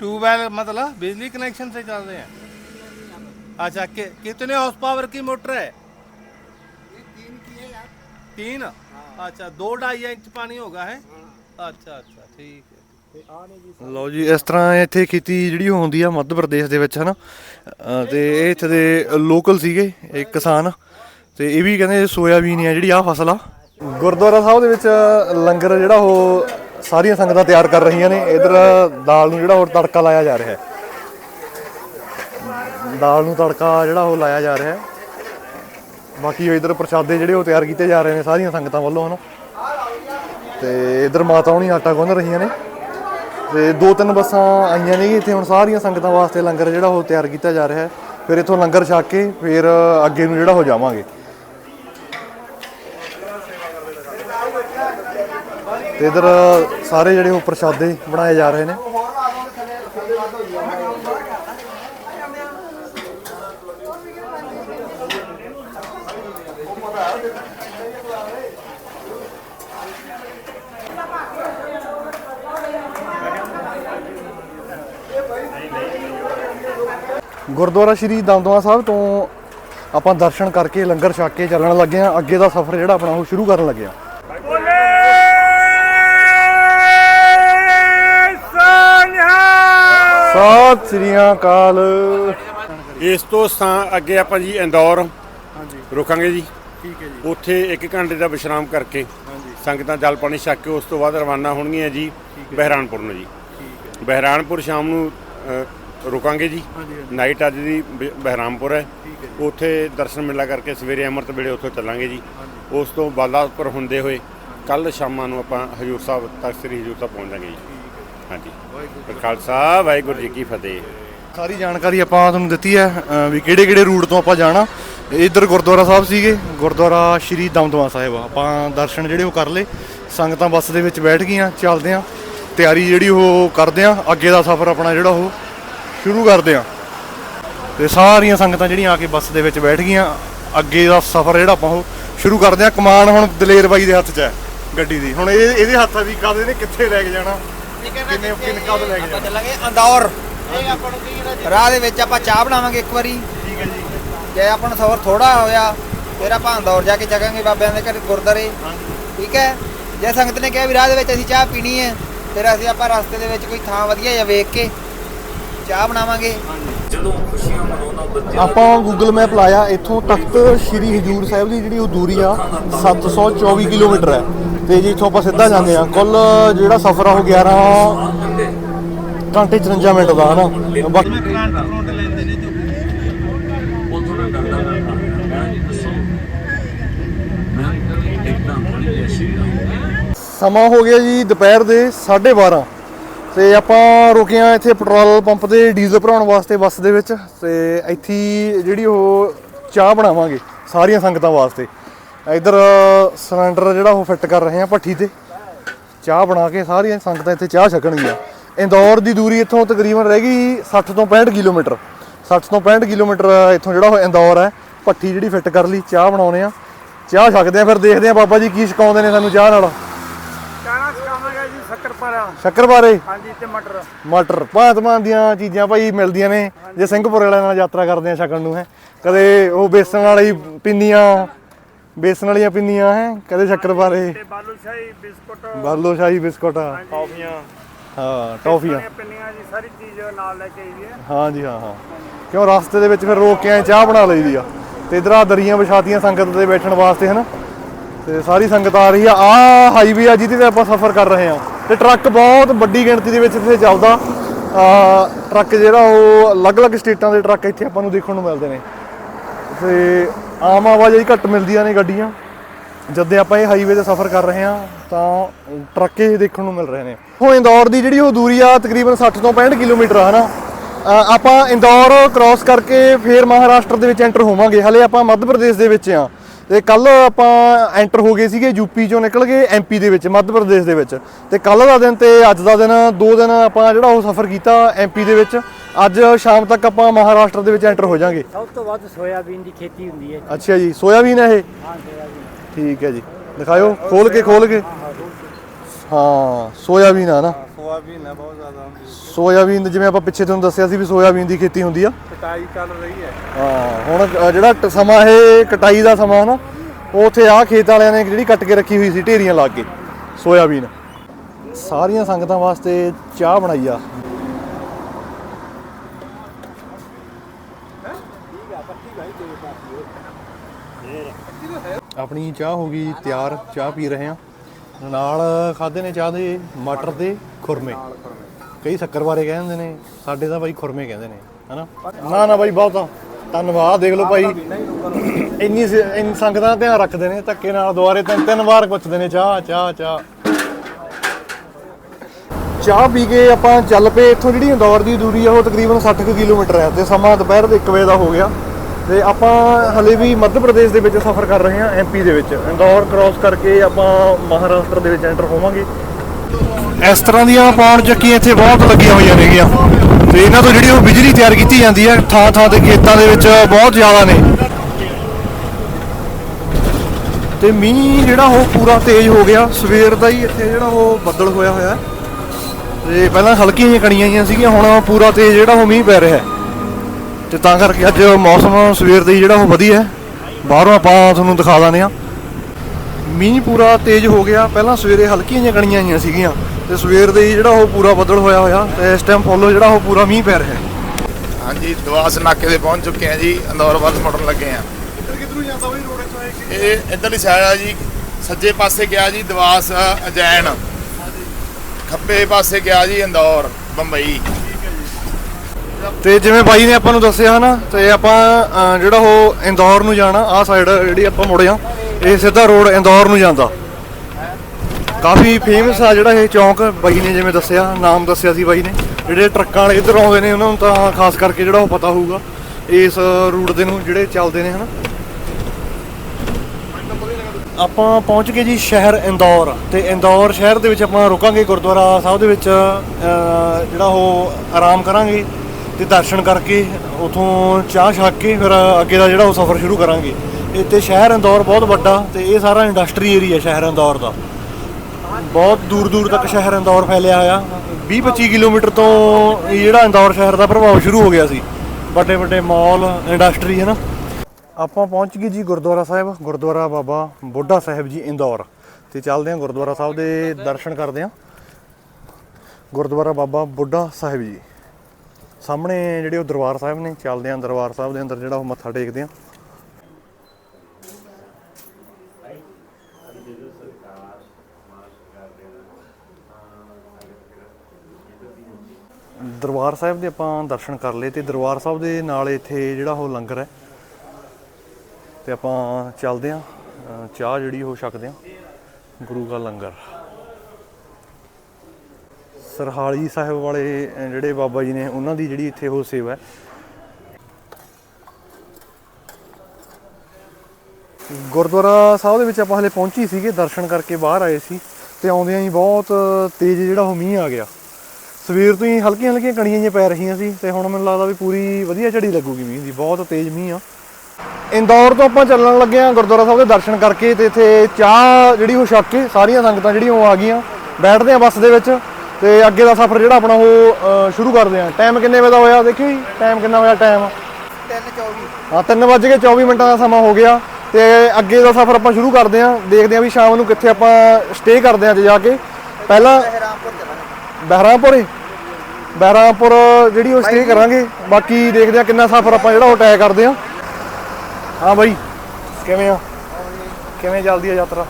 ट्यूबवेल मतलब बिजली कनेक्शन से चल रहे हैं अच्छा कि, कितने हॉर्स पावर की मोटर है तीन ਅੱਛਾ 2.5 ਇੰਚ ਪਾਣੀ ਹੋਗਾ ਹੈ? ਅੱਛਾ ਅੱਛਾ ਠੀਕ ਹੈ। ਤੇ ਜੀ ਇਸ ਤਰ੍ਹਾਂ ਇੱਥੇ ਖੇਤੀ ਜਿਹੜੀ ਹੁੰਦੀ ਆ ਮੱਧ ਪ੍ਰਦੇਸ਼ ਦੇ ਵਿੱਚ ਹਨਾ? ਤੇ ਇਹ ਇੱਥੇ ਦੇ ਲੋਕਲ ਸੀਗੇ ਇੱਕ ਕਿਸਾਨ। ਤੇ ਇਹ ਵੀ ਕਹਿੰਦੇ ਸੋਇਆਬੀਨ ਆ ਜਿਹੜੀ ਆ ਫਸਲ ਆ। ਗੁਰਦੁਆਰਾ ਸਾਹਿਬ ਦੇ ਵਿੱਚ ਲੰਗਰ ਜਿਹੜਾ ਉਹ ਸਾਰੀਆਂ ਸੰਗਤਾਂ ਤਿਆਰ ਕਰ ਰਹੀਆਂ ਨੇ। ਇਧਰ ਦਾਲ ਨੂੰ ਜਿਹੜਾ ਹੋਰ ਤੜਕਾ ਲਾਇਆ ਜਾ ਰਿਹਾ ਦਾਲ ਨੂੰ ਤੜਕਾ ਜਿਹੜਾ ਉਹ ਲਾਇਆ ਜਾ ਰਿਹਾ ਬਾਕੀ ਇਧਰ ਪ੍ਰਸ਼ਾਦੇ ਜਿਹੜੇ ਉਹ ਤਿਆਰ ਕੀਤੇ ਜਾ ਰਹੇ ਨੇ, ਸਾਰੀਆਂ ਸੰਗਤਾਂ ਵੱਲੋਂ, ਹਨਾ? ਤੇ ਇਧਰ ਮਾਤਾ ਨਹੀਂ ਆਟਾ ਗੁੰਨ ਰਹੀਆਂ ਨੇ। ਤੇ ਦੋ ਤਿੰਨ ਬੱਸਾਂ ਆਈਆਂ ਨੇ ਇੱਥੇ, ਹੁਣ ਸਾਰੀਆਂ ਸੰਗਤਾਂ ਵਾਸਤੇ ਲੰਗਰ ਜਿਹੜਾ ਉਹ ਤਿਆਰ ਕੀਤਾ ਜਾ ਰਿਹਾ ਹੈ। ਫਿਰ ਇੱਥੋਂ ਲੰਗਰ ਛਕ ਕੇ ਫਿਰ ਅੱਗੇ ਨੂੰ ਜਿਹੜਾ ਹੋ ਜਾਵਾਂਗੇ। ਤੇ ਇਧਰ ਸਾਰੇ ਜਿਹੜੇ ਉਹ ਪ੍ਰਸ਼ਾਦੇ ਬਣਾਏ ਜਾ ਰਹੇ ਨੇ। ਗੁਰਦੁਆਰਾ ਸ਼੍ਰੀ ਦਮਦਮਾ ਸਾਹਿਬ ਤੋਂ ਆਪਾਂ ਦਰਸ਼ਨ ਕਰਕੇ ਲੰਗਰ ਛਕ ਕੇ ਚੱਲਣ ਲੱਗੇ ਆ ਅੱਗੇ ਦਾ ਸਫ਼ਰ ਜਿਹੜਾ ਆਪਣਾ ਉਹ ਸ਼ੁਰੂ ਕਰਨ ਲੱਗੇ ਆ ਸਤਿ ਸ੍ਰੀ ਅਕਾਲ। ਇਸ ਤੋਂ ਸਥਾਂ ਅੱਗੇ ਆਪਾਂ ਜੀ ਇੰਦੌਰ ਰੁਕਾਂਗੇ ਜੀ। ਠੀਕ ਹੈ ਜੀ। ਉੱਥੇ 1 ਘੰਟੇ ਦਾ ਵਿਸ਼ਰਾਮ ਕਰਕੇ ਸੰਗਤਾਂ ਜਲ ਪਾਣੀ ਛਕ ਕੇ ਉਸ ਤੋਂ ਬਾਅਦ ਰਵਾਨਾ ਹੋਣਗੀਆਂ ਜੀ ਬਹਿਰਾਨਪੁਰ ਨੂੰ ਜੀ। ਬਹਿਰਾਨਪੁਰ ਸ਼ਾਮ ਨੂੰ ਰੁਕਾਂਗੇ ਜੀ। ਨਾਈਟ ਅੱਜ ਦੀ ਬਹਿਰਾਮਪੁਰ ਹੈ। ਉੱਥੇ ਦਰਸ਼ਨ ਮੇਲਾ ਕਰਕੇ ਸਵੇਰੇ ਅੰਮ੍ਰਿਤ ਵੇਲੇ ਉੱਥੋਂ ਚੱਲਾਂਗੇ ਜੀ। ਉਸ ਤੋਂ ਬਾਲਾਪੁਰ ਹੁੰਦੇ ਹੋਏ ਕੱਲ ਸ਼ਾਮਾਂ ਨੂੰ ਆਪਾਂ ਹਜੂਰ ਸਾਹਿਬ ਤਖਤ ਸ੍ਰੀ ਹਜੂਰ ਸਾਹਿਬ ਪਹੁੰਚ ਜਾਵਾਂਗੇ ਜੀ। ਹਾਂਜੀ। ਵਾਹਿਗੁਰੂ ਖਾਲਸਾ ਵਾਹਿਗੁਰੂ ਜੀ ਕੀ ਫਤਿਹ। ਸਾਰੀ ਜਾਣਕਾਰੀ ਆਪਾਂ ਤੁਹਾਨੂੰ ਦਿੱਤੀ ਹੈ ਵੀ ਕਿਹੜੇ ਕਿਹੜੇ ਰੂਟ ਤੋਂ ਆਪਾਂ ਜਾਣਾ। ਇੱਧਰ ਗੁਰਦੁਆਰਾ ਸਾਹਿਬ ਸੀਗੇ। ਗੁਰਦੁਆਰਾ ਸ਼੍ਰੀ ਦਮਦਮਾ ਸਾਹਿਬ ਆਪਾਂ ਦਰਸ਼ਨ ਜਿਹੜੇ ਉਹ ਕਰ ਲਏ। ਸੰਗਤਾਂ ਬੱਸ ਦੇ ਵਿੱਚ ਬੈਠ ਗਈਆਂ ਚੱਲਦੇ ਆਂ। ਤਿਆਰੀ ਜਿਹੜੀ ਉਹ ਕਰਦੇ ਆਂ। ਅੱਗੇ ਦਾ ਸਫ਼ਰ ਆਪਣਾ ਜਿਹੜਾ ਉਹ ਸ਼ੁਰੂ ਕਰਦੇ ਆਂ ਤੇ ਸਾਰੀਆਂ ਸੰਗਤਾਂ ਜਿਹੜੀਆਂ ਆ ਕੇ ਬੱਸ ਦੇ ਵਿੱਚ ਬੈਠ ਗਈਆਂ ਅੱਗੇ ਦਾ ਸਫ਼ਰ ਜਿਹੜਾ ਆਪਾਂ ਉਹ ਸ਼ੁਰੂ ਕਰਦੇ ਆਂ ਕਮਾਨ ਹੁਣ ਦਲੇਰ ਬਾਈ ਦੇ ਹੱਥ 'ਚ ਹੈ ਗੱਡੀ ਦੀ। ਹੁਣ ਇਹ ਇਹਦੇ ਹੱਥ ਆ ਵੀ ਕਦ ਇਹਨੇ ਕਿੱਥੇ ਲੈ ਕੇ ਜਾਣਾ? ਕਿੰਨੇ ਕਿੰਨੇ ਕਦ ਲੈ ਕੇ ਆਪਾਂ ਜਾਣਾ? ਚੱਲਾਂਗੇ ਅੰਦੌਰ। ਰਾਹ ਦੇ ਵਿੱਚ ਆਪਾਂ ਚਾਹ ਬਣਾਵਾਂਗੇ ਇੱਕ ਵਾਰੀ। ਠੀਕ ਹੈ ਜੀ। ਜੇ ਆਪਾਂ ਨੂੰ ਸਫ਼ਰ ਥੋੜਾ ਹੋਇਆ ਫਿਰ ਆਪਾਂ ਅੰਦੌਰ ਜਾ ਕੇ ਜਗਾਂਗੇ ਬਾਬਿਆਂ ਦੇ ਘਰ ਗੁਰਦਾਰੇ ਠੀਕ ਹੈ? ਜੇ ਸੰਗਤ ਨੇ ਕਿਹਾ ਵੀ ਰਾਹ ਦੇ ਵਿੱਚ ਅਸੀਂ ਚਾਹ ਪੀਣੀ ਹੈ ਫਿਰ ਅਸੀਂ ਆਪਾਂ ਰਸਤੇ ਦੇ ਵਿੱਚ ਕੋਈ ਥਾਂ ਵਧੀਆ ਜਿਹਾ ਵੇਖ ਕੇ ਚਾਹ ਬਣਾਵਾਂਗੇ? ਆਪਾਂ ਗੂਗਲ ਮੈਪ ਲਾਇਆ ਇੱਥੋਂ ਤਖਤ ਸ੍ਰੀ ਹਜੂਰ ਸਾਹਿਬ ਦੀ ਜਿਹੜੀ ਉਹ ਦੂਰੀ ਆ 724 ਕਿਲੋਮੀਟਰ ਹੈ। ਤੇ ਜੀ ਇੱਥੋਂ ਆਪਾਂ ਸਿੱਧਾ ਜਾਂਦੇ ਆ ਕੁੱਲ ਜਿਹੜਾ ਸਫ਼ਰ ਆ ਉਹ 11 ਘੰਟੇ 54 ਮਿੰਟ ਦਾ ਹਨਾ? ਬਾਕੀ ਸਮਾਂ ਹੋ ਗਿਆ ਜੀ ਦੁਪਹਿਰ ਦੇ 12:30 ਤੇ ਆਪਾਂ ਰੁਕੇ ਆ ਇੱਥੇ ਪੈਟਰੋਲ ਪੰਪ ਤੇ ਡੀਜ਼ਲ ਭਰਾਉਣ ਵਾਸਤੇ ਬੱਸ ਦੇ ਵਿੱਚ ਤੇ ਇੱਥੇ ਜਿਹੜੀ ਉਹ ਚਾਹ ਬਣਾਵਾਂਗੇ, ਸਾਰੀਆਂ ਸੰਗਤਾਂ ਵਾਸਤੇ। ਇਧਰ ਸਿਲੰਡਰ ਜਿਹੜਾ ਉਹ ਫਿੱਟ ਕਰ ਰਹੇ ਆ ਭੱਠੀ ਤੇ। ਚਾਹ ਬਣਾ ਕੇ ਸਾਰੀਆਂ ਸੰਗਤਾਂ ਇੱਥੇ ਚਾਹ ਛਕਣਗੀਆਂ। ਇੰਦੌਰ ਦੀ ਦੂਰੀ ਇੱਥੋਂ ਤਕਰੀਬਨ ਰਹਿ ਗਈ 60 ਤੋਂ 65 ਕਿਲੋਮੀਟਰ। 60 ਤੋਂ 65 ਕਿਲੋਮੀਟਰ ਇੱਥੋਂ ਜਿਹੜਾ ਉਹ ਇੰਦੌਰ ਹੈ, ਭੱਠੀ ਜਿਹੜੀ ਫਿੱਟ ਕਰ ਲਈ, ਚਾਹ ਬਣਾਉਣੇ ਆ ਚਾਹ ਛਕਦੇ ਆ ਫਿਰ ਦੇਖਦੇ ਆ ਬਾਬਾ ਜੀ ਕੀ ਛਕਾਉਂਦੇ ਨੇ ਸਾਨੂੰ ਚਾਹ ਨਾਲ। ਸ਼ੱਕਰਪਾਰਾ ਸ਼ੱਕਰ ਬਾਰੇ ਹਾਂਜੀ ਤੇ ਮਟਰ। ਮਟਰ। ਭਾਂਤਮਾਨ ਦੀਆਂ ਚੀਜ਼ਾਂ ਭਾਈ ਮਿਲਦੀਆਂ ਨੇ। ਜੇ ਸਿੰਘਪੁਰ ਵਾਲਿਆਂ ਨਾਲ ਯਾਤਰਾ ਕਰਦੇ ਆ ਛਕਣ ਨੂੰ ਹੈ। ਕਦੇ ਉਹ ਬੇਸਣ ਵਾਲੀ ਪਿੰਨੀਆਂ ਬੇਸਣ ਵਾਲੀਆਂ ਪਿੰਨੀਆਂ ਹੈ। ਕਦੇ ਸ਼ੱਕਰ ਬਾਰੇ ਤੇ balushahi biscuit. Balushahi biscuit. ਟੌਫੀਆਂ। ਹਾਂ ਟੌਫੀਆਂ। ਪਿੰਨੀਆਂ ਜੀ ਸਾਰੀ ਚੀਜ਼ ਨਾਲ ਲੈ ਕੇ ਆਈ ਹੈ। ਹਾਂ ਜੀ ਹਾਂ ਹਾਂ। ਕਿਉਂ ਰਸਤੇ ਦੇ ਵਿੱਚ ਫਿਰ ਰੋਕ ਕੇ ਆਏ ਚਾਹ ਬਣਾ ਲਈਦੀ ਆ? ਤੇ ਇਧਰ ਆ ਦਰੀਆਂ ਵਿਛਾਤੀਆਂ ਸੰਗਤ ਦੇ ਬੈਠਣ ਵਾਸਤੇ ਹਨਾ? ਤੇ ਸਾਰੀ ਸੰਗਤ ਆ ਰਹੀ ਆ। ਆ ਹਾਈਵੇ ਆ ਜਿਹਦੇ ਤੇ ਆਪਾਂ ਸਫ਼ਰ ਕਰ ਰਹੇ ਆ। ਤੇ ਟਰੱਕ ਬਹੁਤ ਵੱਡੀ ਗਿਣਤੀ ਦੇ ਵਿੱਚ ਇੱਥੇ ਚੱਲਦਾ। ਟਰੱਕ ਜਿਹੜਾ ਉਹ ਅਲੱਗ-ਅਲੱਗ ਸਟੇਟਾਂ ਦੇ ਟਰੱਕ ਇੱਥੇ ਆਪਾਂ ਨੂੰ ਦੇਖਣ ਨੂੰ ਮਿਲਦੇ ਨੇ। ਤੇ ਆਮ ਆਵਾਜਾਈ ਘੱਟ ਮਿਲਦੀਆਂ ਨੇ ਗੱਡੀਆਂ। ਜਦ ਆਪਾਂ ਇਹ ਹਾਈਵੇ ਤੇ ਸਫ਼ਰ ਕਰ ਰਹੇ ਹਾਂ ਤਾਂ ਟਰੱਕ ਇਹ ਦੇਖਣ ਨੂੰ ਮਿਲ ਰਹੇ ਨੇ। ਹੁਣ ਇੰਦੌਰ ਦੀ ਜਿਹੜੀ ਉਹ ਦੂਰੀ ਆ ਤਕਰੀਬਨ 60 ਤੋਂ 65 ਕਿਲੋਮੀਟਰ ਆ ਹਨਾ? ਅ, ਆਪਾਂ ਇੰਦੌਰ ਕ੍ਰਾਸ ਕਰਕੇ ਫੇਰ ਮਹਾਰਾਸ਼ਟਰ ਦੇ ਵਿੱਚ ਐਂਟਰ ਹੋਵਾਂਗੇ। ਹਲੇ ਆਪਾਂ ਮੱਧ ਪ੍ਰਦੇਸ਼ ਦੇ ਵਿੱਚ ਆ। ਤੇ ਕੱਲ ਆਪਾਂ ਐਂਟਰ ਹੋ ਗਏ ਸੀਗੇ ਯੂਪੀ ਚੋਂ ਨਿਕਲ ਗਏ ਐਮਪੀ ਦੇ ਵਿੱਚ ਮੱਧ ਪ੍ਰਦੇਸ਼ ਦੇ ਵਿੱਚ। ਤੇ ਕੱਲ ਦਾ ਦਿਨ ਤੇ ਅੱਜ ਦਾ ਦਿਨ ਦੋ ਦਿਨ ਆਪਾਂ ਜਿਹੜਾ ਉਹ ਸਫ਼ਰ ਕੀਤਾ ਐਮਪੀ ਦੇ ਵਿੱਚ। ਅੱਜ ਸ਼ਾਮ ਤੱਕ ਆਪਾਂ ਮਹਾਰਾਸ਼ਟਰ ਦੇ ਵਿੱਚ ਐਂਟਰ ਹੋ ਜਾਾਂਗੇ। ਸਭ ਤੋਂ ਵੱਧ ਸੋਇਆਬੀਨ ਦੀ ਖੇਤੀ ਹੁੰਦੀ ਹੈ। ਅੱਛਾ ਜੀ ਸੋਇਆਬੀਨ ਹੈ ਇਹ? ਹਾਂ ਸੋਇਆਬੀਨ। ਠੀਕ ਹੈ ਜੀ। ਦਿਖਾਓ ਖੋਲ ਕੇ ਖੋਲ ਕੇ। ਹਾਂ ਸੋਇਆਬੀਨ ਆ ਨਾ। ਸੋਆਬੀਨ ਹੈ ਬਹੁਤ ਜ਼ਿਆਦਾ ਸੋਇਆਬੀਨ ਜਿਵੇਂ ਆਪਾਂ ਪਿੱਛੇ ਤੁਹਾਨੂੰ ਦੱਸਿਆ ਸੀ ਵੀ ਸੋਇਆਬੀਨ ਦੀ ਖੇਤੀ ਹੁੰਦੀ ਆ। ਕਟਾਈ ਚੱਲ ਰਹੀ ਹੈ। ਹਾਂ ਹੁਣ ਅ, ਜਿਹੜਾ ਟ- ਸਮਾਂ ਇਹ ਕਟਾਈ ਦਾ ਸਮਾਂ ਨਾ ਉਹ ਉੱਥੇ ਆ ਖੇਤ ਵਾਲਿਆਂ ਨੇ ਜਿਹੜੀ ਕੱਟ ਕੇ ਰੱਖੀ ਹੋਈ ਸੀ ਢੇਰੀਆਂ ਲਾ ਕੇ ਸੋਇਆਬੀਨ। ਸਾਰੀਆਂ ਸੰਗਤਾਂ ਵਾਸਤੇ ਚਾਹ ਬਣਾਈ ਆ। ਆਪਣੀ ਚਾਹ ਹੋ ਗਈ ਤਿਆਰ ਚਾਹ ਪੀ ਰਹੇ ਆ ਨਾਲ ਖਾਦੇ ਨੇ ਚਾਹ ਦੇ ਮਟਰ ਦੇ ਖੁਰਮੇ। ਕਈ ਸ਼ੱਕਰ ਬਾਰੇ ਕਹਿੰਦੇ ਨੇ ਸਾਡੇ ਤਾਂ ਬਾਈ ਖੁਰਮੇ ਕਹਿੰਦੇ ਨੇ ਹਨਾ? ਨਾ ਨਾ ਬਾਈ ਬਹੁਤ। ਧੰਨਵਾਦ ਦੇਖ ਲਓ ਭਾਈ। ਇੰਨੀ ਇੰਨੀ ਸੰਗਤਾਂ ਦਾ ਧਿਆਨ ਰੱਖਦੇ ਨੇ ਧੱਕੇ ਨਾਲ ਦੁਆਰੇ ਤਿੰਨ ਤਿੰਨ ਵਾਰ ਪੁੱਛਦੇ ਨੇ ਚਾਹ ਚਾਹ ਚਾਹ। ਚਾਹ ਪੀ ਕੇ ਆਪਾਂ ਚੱਲ ਪਏ ਇੱਥੋਂ ਜਿਹੜੀ ਇੰਦੌਰ ਦੀ ਦੂਰੀ ਆ ਉਹ ਤਕਰੀਬਨ 60 ਕੁ ਕਿਲੋਮੀਟਰ ਹੈ ਤੇ ਸਮਾਂ ਦੁਪਹਿਰ ਦੇ 1 ਵਜੇ ਦਾ ਹੋ ਗਿਆ। ਤੇ ਆਪਾਂ ਹਲੇ ਵੀ ਮੱਧ ਪ੍ਰਦੇਸ਼ ਦੇ ਵਿੱਚ ਸਫ਼ਰ ਕਰ ਰਹੇ ਹਾਂ ਐਮਪੀ ਦੇ ਵਿੱਚ। ਇੰਦੌਰ ਕ੍ਰਾਸ ਕਰਕੇ ਆਪਾਂ ਮਹਾਰਾਸ਼ਟਰ ਦੇ ਵਿੱਚ ਐਂਟਰ ਹੋਵਾਂਗੇ। ਇਸ ਤਰ੍ਹਾਂ ਦੀਆਂ ਪੌਣ ਚੱਕੀਆਂ ਇੱਥੇ ਬਹੁਤ ਲੱਗੀਆਂ ਹੋਈਆਂ ਨੇਗੀਆਂ। ਤੇ ਇਹਨਾਂ ਤੋਂ ਜਿਹੜੀ ਉਹ ਬਿਜਲੀ ਤਿਆਰ ਕੀਤੀ ਜਾਂਦੀ ਹੈ ਥਾਂ ਥਾਂ ਤੇ ਖੇਤਾਂ ਦੇ ਵਿੱਚ ਬਹੁਤ ਜ਼ਿਆਦਾ ਨੇ। ਤੇ ਮੀਂਹ ਜਿਹੜਾ ਉਹ ਪੂਰਾ ਤੇਜ਼ ਹੋ ਗਿਆ। ਸਵੇਰ ਦਾ ਹੀ ਇੱਥੇ ਜਿਹੜਾ ਉਹ ਬੱਦਲ ਹੋਇਆ ਹੋਇਆ। ਹੈ ਤੇ ਪਹਿਲਾਂ ਹਲਕੀਆਂ ਜਿਹੀਆਂ ਕਣੀਆਂ ਜਿਹੀਆਂ ਸੀਗੀਆਂ, ਹੁਣ ਪੂਰਾ ਤੇਜ਼ ਜਿਹੜਾ ਉਹ ਮੀਂਹ ਪੈ ਰਿਹਾ ਹੈ। ਤੇ ਤਾਂ ਕਰਕੇ ਅੱਜ ਮੌਸਮ ਸਵੇਰ ਦਾ ਹੀ ਜਿਹੜਾ ਉਹ ਵਧੀਆ ਬਾਹਰੋਂ ਆਪਾਂ ਤੁਹਾਨੂੰ ਦਿਖਾ ਦਾਂਦੇ ਆ ਮੀਂਹ ਪੂਰਾ ਤੇਜ਼ ਹੋ ਗਿਆ। ਪਹਿਲਾਂ ਸਵੇਰੇ ਹਲਕੀਆਂ ਜਿਹੀਆਂ ਕਣੀਆਂ ਜਿਹੀਆਂ ਸੀਗੀਆਂ ਤੇ ਸਵੇਰ ਦੇ ਜਿਹੜਾ ਉਹ ਪੂਰਾ ਬੱਦਲ ਹੋਇਆ ਹੋਇਆ ਤੇ ਇਸ ਟਾਈਮ ਫੁੱਲ ਜਿਹੜਾ ਉਹ ਪੂਰਾ ਮੀਂਹ ਪੈ ਰਿਹਾ ਹਾਂਜੀ ਦਵਾਸ ਨਾਕੇ ਤੇ ਪਹੁੰਚ ਚੁੱਕੇ ਆ ਜੀ। ਇੰਦੌਰ ਵੱਲ ਮੁੜਨ ਲੱਗੇ ਆ ਇਹ ਇੱਧਰਲੀ ਸਾਈਡ ਆ ਜੀ। ਸੱਜੇ ਪਾਸੇ ਗਿਆ ਜੀ ਦਵਾਸ ਅਜੈਨ। ਖੱਬੇ ਪਾਸੇ ਗਿਆ ਜੀ ਇੰਦੌਰ ਬੰਬਈ। ਤੇ ਜਿਵੇਂ ਬਾਈ ਨੇ ਆਪਾਂ ਨੂੰ ਦੱਸਿਆ ਨਾ ਤੇ ਆਪਾਂ ਜਿਹੜਾ ਉਹ ਇੰਦੌਰ ਨੂੰ ਜਾਣਾ ਆਹ ਸਾਈਡ ਜਿਹੜੀ ਆਪਾਂ ਮੁੜੇ ਆ ਇਹ ਸਿੱਧਾ ਰੋਡ ਇੰਦੌਰ ਨੂੰ ਜਾਂਦਾ। ਕਾਫੀ ਫੇਮਸ ਆ ਜਿਹੜਾ ਇਹ ਚੌਂਕ ਬਾਈ ਨੇ ਜਿਵੇਂ ਦੱਸਿਆ ਨਾਮ ਦੱਸਿਆ ਸੀ ਬਾਈ ਨੇ। ਜਿਹੜੇ ਟਰੱਕਾਂ ਵਾਲੇ ਇੱਧਰ ਆਉਂਦੇ ਨੇ ਉਹਨਾਂ ਨੂੰ ਤਾਂ ਖਾਸ ਕਰਕੇ ਜਿਹੜਾ ਉਹ ਪਤਾ ਹੋਊਗਾ ਇਸ ਰੂਟ ਦੇ ਨੂੰ ਜਿਹੜੇ ਚੱਲਦੇ ਨੇ ਹਨਾ। ਆਪਾਂ ਪਹੁੰਚ ਗਏ ਜੀ ਸ਼ਹਿਰ ਇੰਦੌਰ ਤੇ ਇੰਦੌਰ ਸ਼ਹਿਰ ਦੇ ਵਿੱਚ ਆਪਾਂ ਰੁਕਾਂਗੇ ਗੁਰਦੁਆਰਾ ਸਾਹਿਬ ਦੇ ਵਿੱਚ ਅਹ, ਜਿਹੜਾ ਉਹ ਆਰਾਮ ਕਰਾਂਗੇ। ਤੇ ਦਰਸ਼ਨ ਕਰਕੇ ਉਥੋਂ ਚਾਹ ਛਕ ਕੇ ਫਿਰ ਅੱਗੇ ਦਾ ਜਿਹੜਾ ਉਹ ਸਫ਼ਰ ਸ਼ੁਰੂ ਕਰਾਂਗੇ। ਇੱਥੇ ਸ਼ਹਿਰ ਇੰਦੌਰ ਬਹੁਤ ਵੱਡਾ ਤੇ ਇਹ ਸਾਰਾ ਇੰਡਸਟਰੀ ਏਰੀਆ ਸ਼ਹਿਰ ਇੰਦੌਰ ਦਾ। ਬਹੁਤ ਦੂਰ ਦੂਰ ਤੱਕ ਸ਼ਹਿਰ ਇੰਦੌਰ ਫੈਲਿਆ ਹੋਇਆ। 20 25 ਕਿਲੋਮੀਟਰ ਤੋਂ ਇਹ ਜਿਹੜਾ ਇੰਦੌਰ ਸ਼ਹਿਰ ਦਾ ਪ੍ਰਭਾਵ ਸ਼ੁਰੂ ਹੋ ਗਿਆ ਸੀ। ਵੱਡੇ ਵੱਡੇ ਮਾਲ ਇੰਡਸਟਰੀ ਹੈ ਨਾ। ਆਪਾਂ ਪਹੁੰਚ ਗਏ ਜੀ ਗੁਰਦੁਆਰਾ ਸਾਹਿਬ। ਗੁਰਦੁਆਰਾ ਬਾਬਾ ਬੁੱਢਾ ਸਾਹਿਬ ਜੀ ਇੰਦੌਰ। ਤੇ ਚੱਲਦੇ ਹਾਂ ਗੁਰਦੁਆਰਾ ਸਾਹਿਬ ਦੇ ਦਰਸ਼ਨ ਕਰਦੇ ਹਾਂ। ਗੁਰਦੁਆਰਾ ਬਾਬਾ ਬੁੱਢਾ ਸਾਹਿਬ ਜੀ। ਸਾਹਮਣੇ ਜਿਹੜੇ ਉਹ ਦਰਬਾਰ ਸਾਹਿਬ ਨੇ, ਚੱਲਦੇ ਹਾਂ ਦਰਬਾਰ ਸਾਹਿਬ ਦੇ ਅੰਦਰ ਜਿਹੜਾ ਉਹ ਮੱਥਾ ਟੇਕਦੇ ਹਾਂ ਦਰਬਾਰ ਸਾਹਿਬ ਦੇ ਆਪਾਂ ਦਰਸ਼ਨ ਕਰ ਲਏ ਤੇ ਦਰਬਾਰ ਸਾਹਿਬ ਦੇ ਨਾਲ ਇੱਥੇ ਜਿਹੜਾ ਉਹ ਲੰਗਰ ਹੈ, ਤੇ ਆਪਾਂ ਚੱਲਦੇ ਆਂ ਚਾਹ ਜਿਹੜੀ ਉਹ ਛਕਦੇ ਆਂ, ਗੁਰੂ ਦਾ ਲੰਗਰ। ਸਰਹਾਲੀ ਸਾਹਿਬ ਵਾਲੇ ਜਿਹੜੇ ਬਾਬਾ ਜੀ ਨੇ, ਉਹਨਾਂ ਦੀ ਜਿਹੜੀ ਇੱਥੇ ਉਹ ਸੇਵਾ ਹੈ। ਗੁਰਦੁਆਰਾ ਸਾਹਿਬ ਦੇ ਵਿੱਚ ਆਪਾਂ ਹਲੇ ਪਹੁੰਚੀ ਸੀਗੇ, ਦਰਸ਼ਨ ਕਰਕੇ ਬਾਹਰ ਆਏ ਸੀ, ਤੇ ਆਉਂਦਿਆਂ ਹੀ ਬਹੁਤ ਤੇਜ਼ ਜਿਹੜਾ ਉਹ ਮੀਂਹ ਆ ਗਿਆ। ਸਵੇਰ ਤੋਂ ਹੀ ਹਲਕੀਆਂ ਹਲਕੀਆਂ ਕਣੀਆਂ ਜਿਹੀਆਂ ਪੈ ਰਹੀਆਂ ਸੀ, ਤੇ ਹੁਣ ਮੈਨੂੰ ਲੱਗਦਾ ਵੀ ਪੂਰੀ ਵਧੀਆ ਝੜੀ ਲੱਗੂਗੀ ਮੀਂਹ ਦੀ, ਬਹੁਤ ਤੇਜ਼ ਮੀਂਹ ਆ। ਇੰਦੌਰ ਤੋਂ ਆਪਾਂ ਚੱਲਣ ਲੱਗੇ ਆ ਗੁਰਦੁਆਰਾ ਸਾਹਿਬ ਦੇ ਦਰਸ਼ਨ ਕਰਕੇ, ਤੇ ਇੱਥੇ ਚਾਹ ਜਿਹੜੀ ਉਹ ਛੱਕ ਕੇ ਸਾਰੀਆਂ ਸੰਗਤਾਂ ਜਿਹੜੀਆਂ ਉਹ ਆ ਗਈਆਂ, ਬੈਠਦੇ ਆ ਬੱਸ ਦੇ ਵਿੱਚ। ਤੇ ਅੱਗੇ ਦਾ ਸਫ਼ਰ ਜਿਹੜਾ ਆਪਣਾ ਉਹ ਸ਼ੁਰੂ ਕਰਦੇ ਆ ਟਾਈਮ ਕਿੰਨੇ ਵਜੇ ਦਾ ਹੋਇਆ? ਦੇਖਿਓ ਜੀ ਟਾਈਮ ਕਿੰਨਾ ਹੋਇਆ? ਟਾਈਮ 324 ਹਾਂ 3 ਵੱਜ ਕੇ 24 ਮਿੰਟਾਂ ਦਾ ਸਮਾਂ ਹੋ ਗਿਆ। ਤੇ ਅੱਗੇ ਦਾ ਸਫ਼ਰ ਆਪਾਂ ਸ਼ੁਰੂ ਕਰਦੇ ਆ ਦੇਖਦੇ ਆ ਵੀ ਸ਼ਾਮ ਨੂੰ ਕਿੱਥੇ ਆਪਾਂ ਸਟੇ ਕਰਦੇ ਆ ਅੱਜ ਜਾ ਕੇ। ਪਹਿਲਾਂ ਬਹਿਰਾਮਪੁਰ? ਬਹਿਰਾਮਪੁਰ ਜਿਹੜੀ ਉਹ ਸਟੇ ਕਰਾਂਗੇ। ਬਾਕੀ ਦੇਖਦੇ ਆ ਕਿੰਨਾ ਸਫ਼ਰ ਆਪਾਂ ਜਿਹੜਾ ਉਹ ਤੈਅ ਕਰਦੇ ਆ ਹਾਂ ਬਾਈ ਕਿਵੇਂ ਆ ਕਿਵੇਂ ਚੱਲਦੀ ਆ ਯਾਤਰਾ?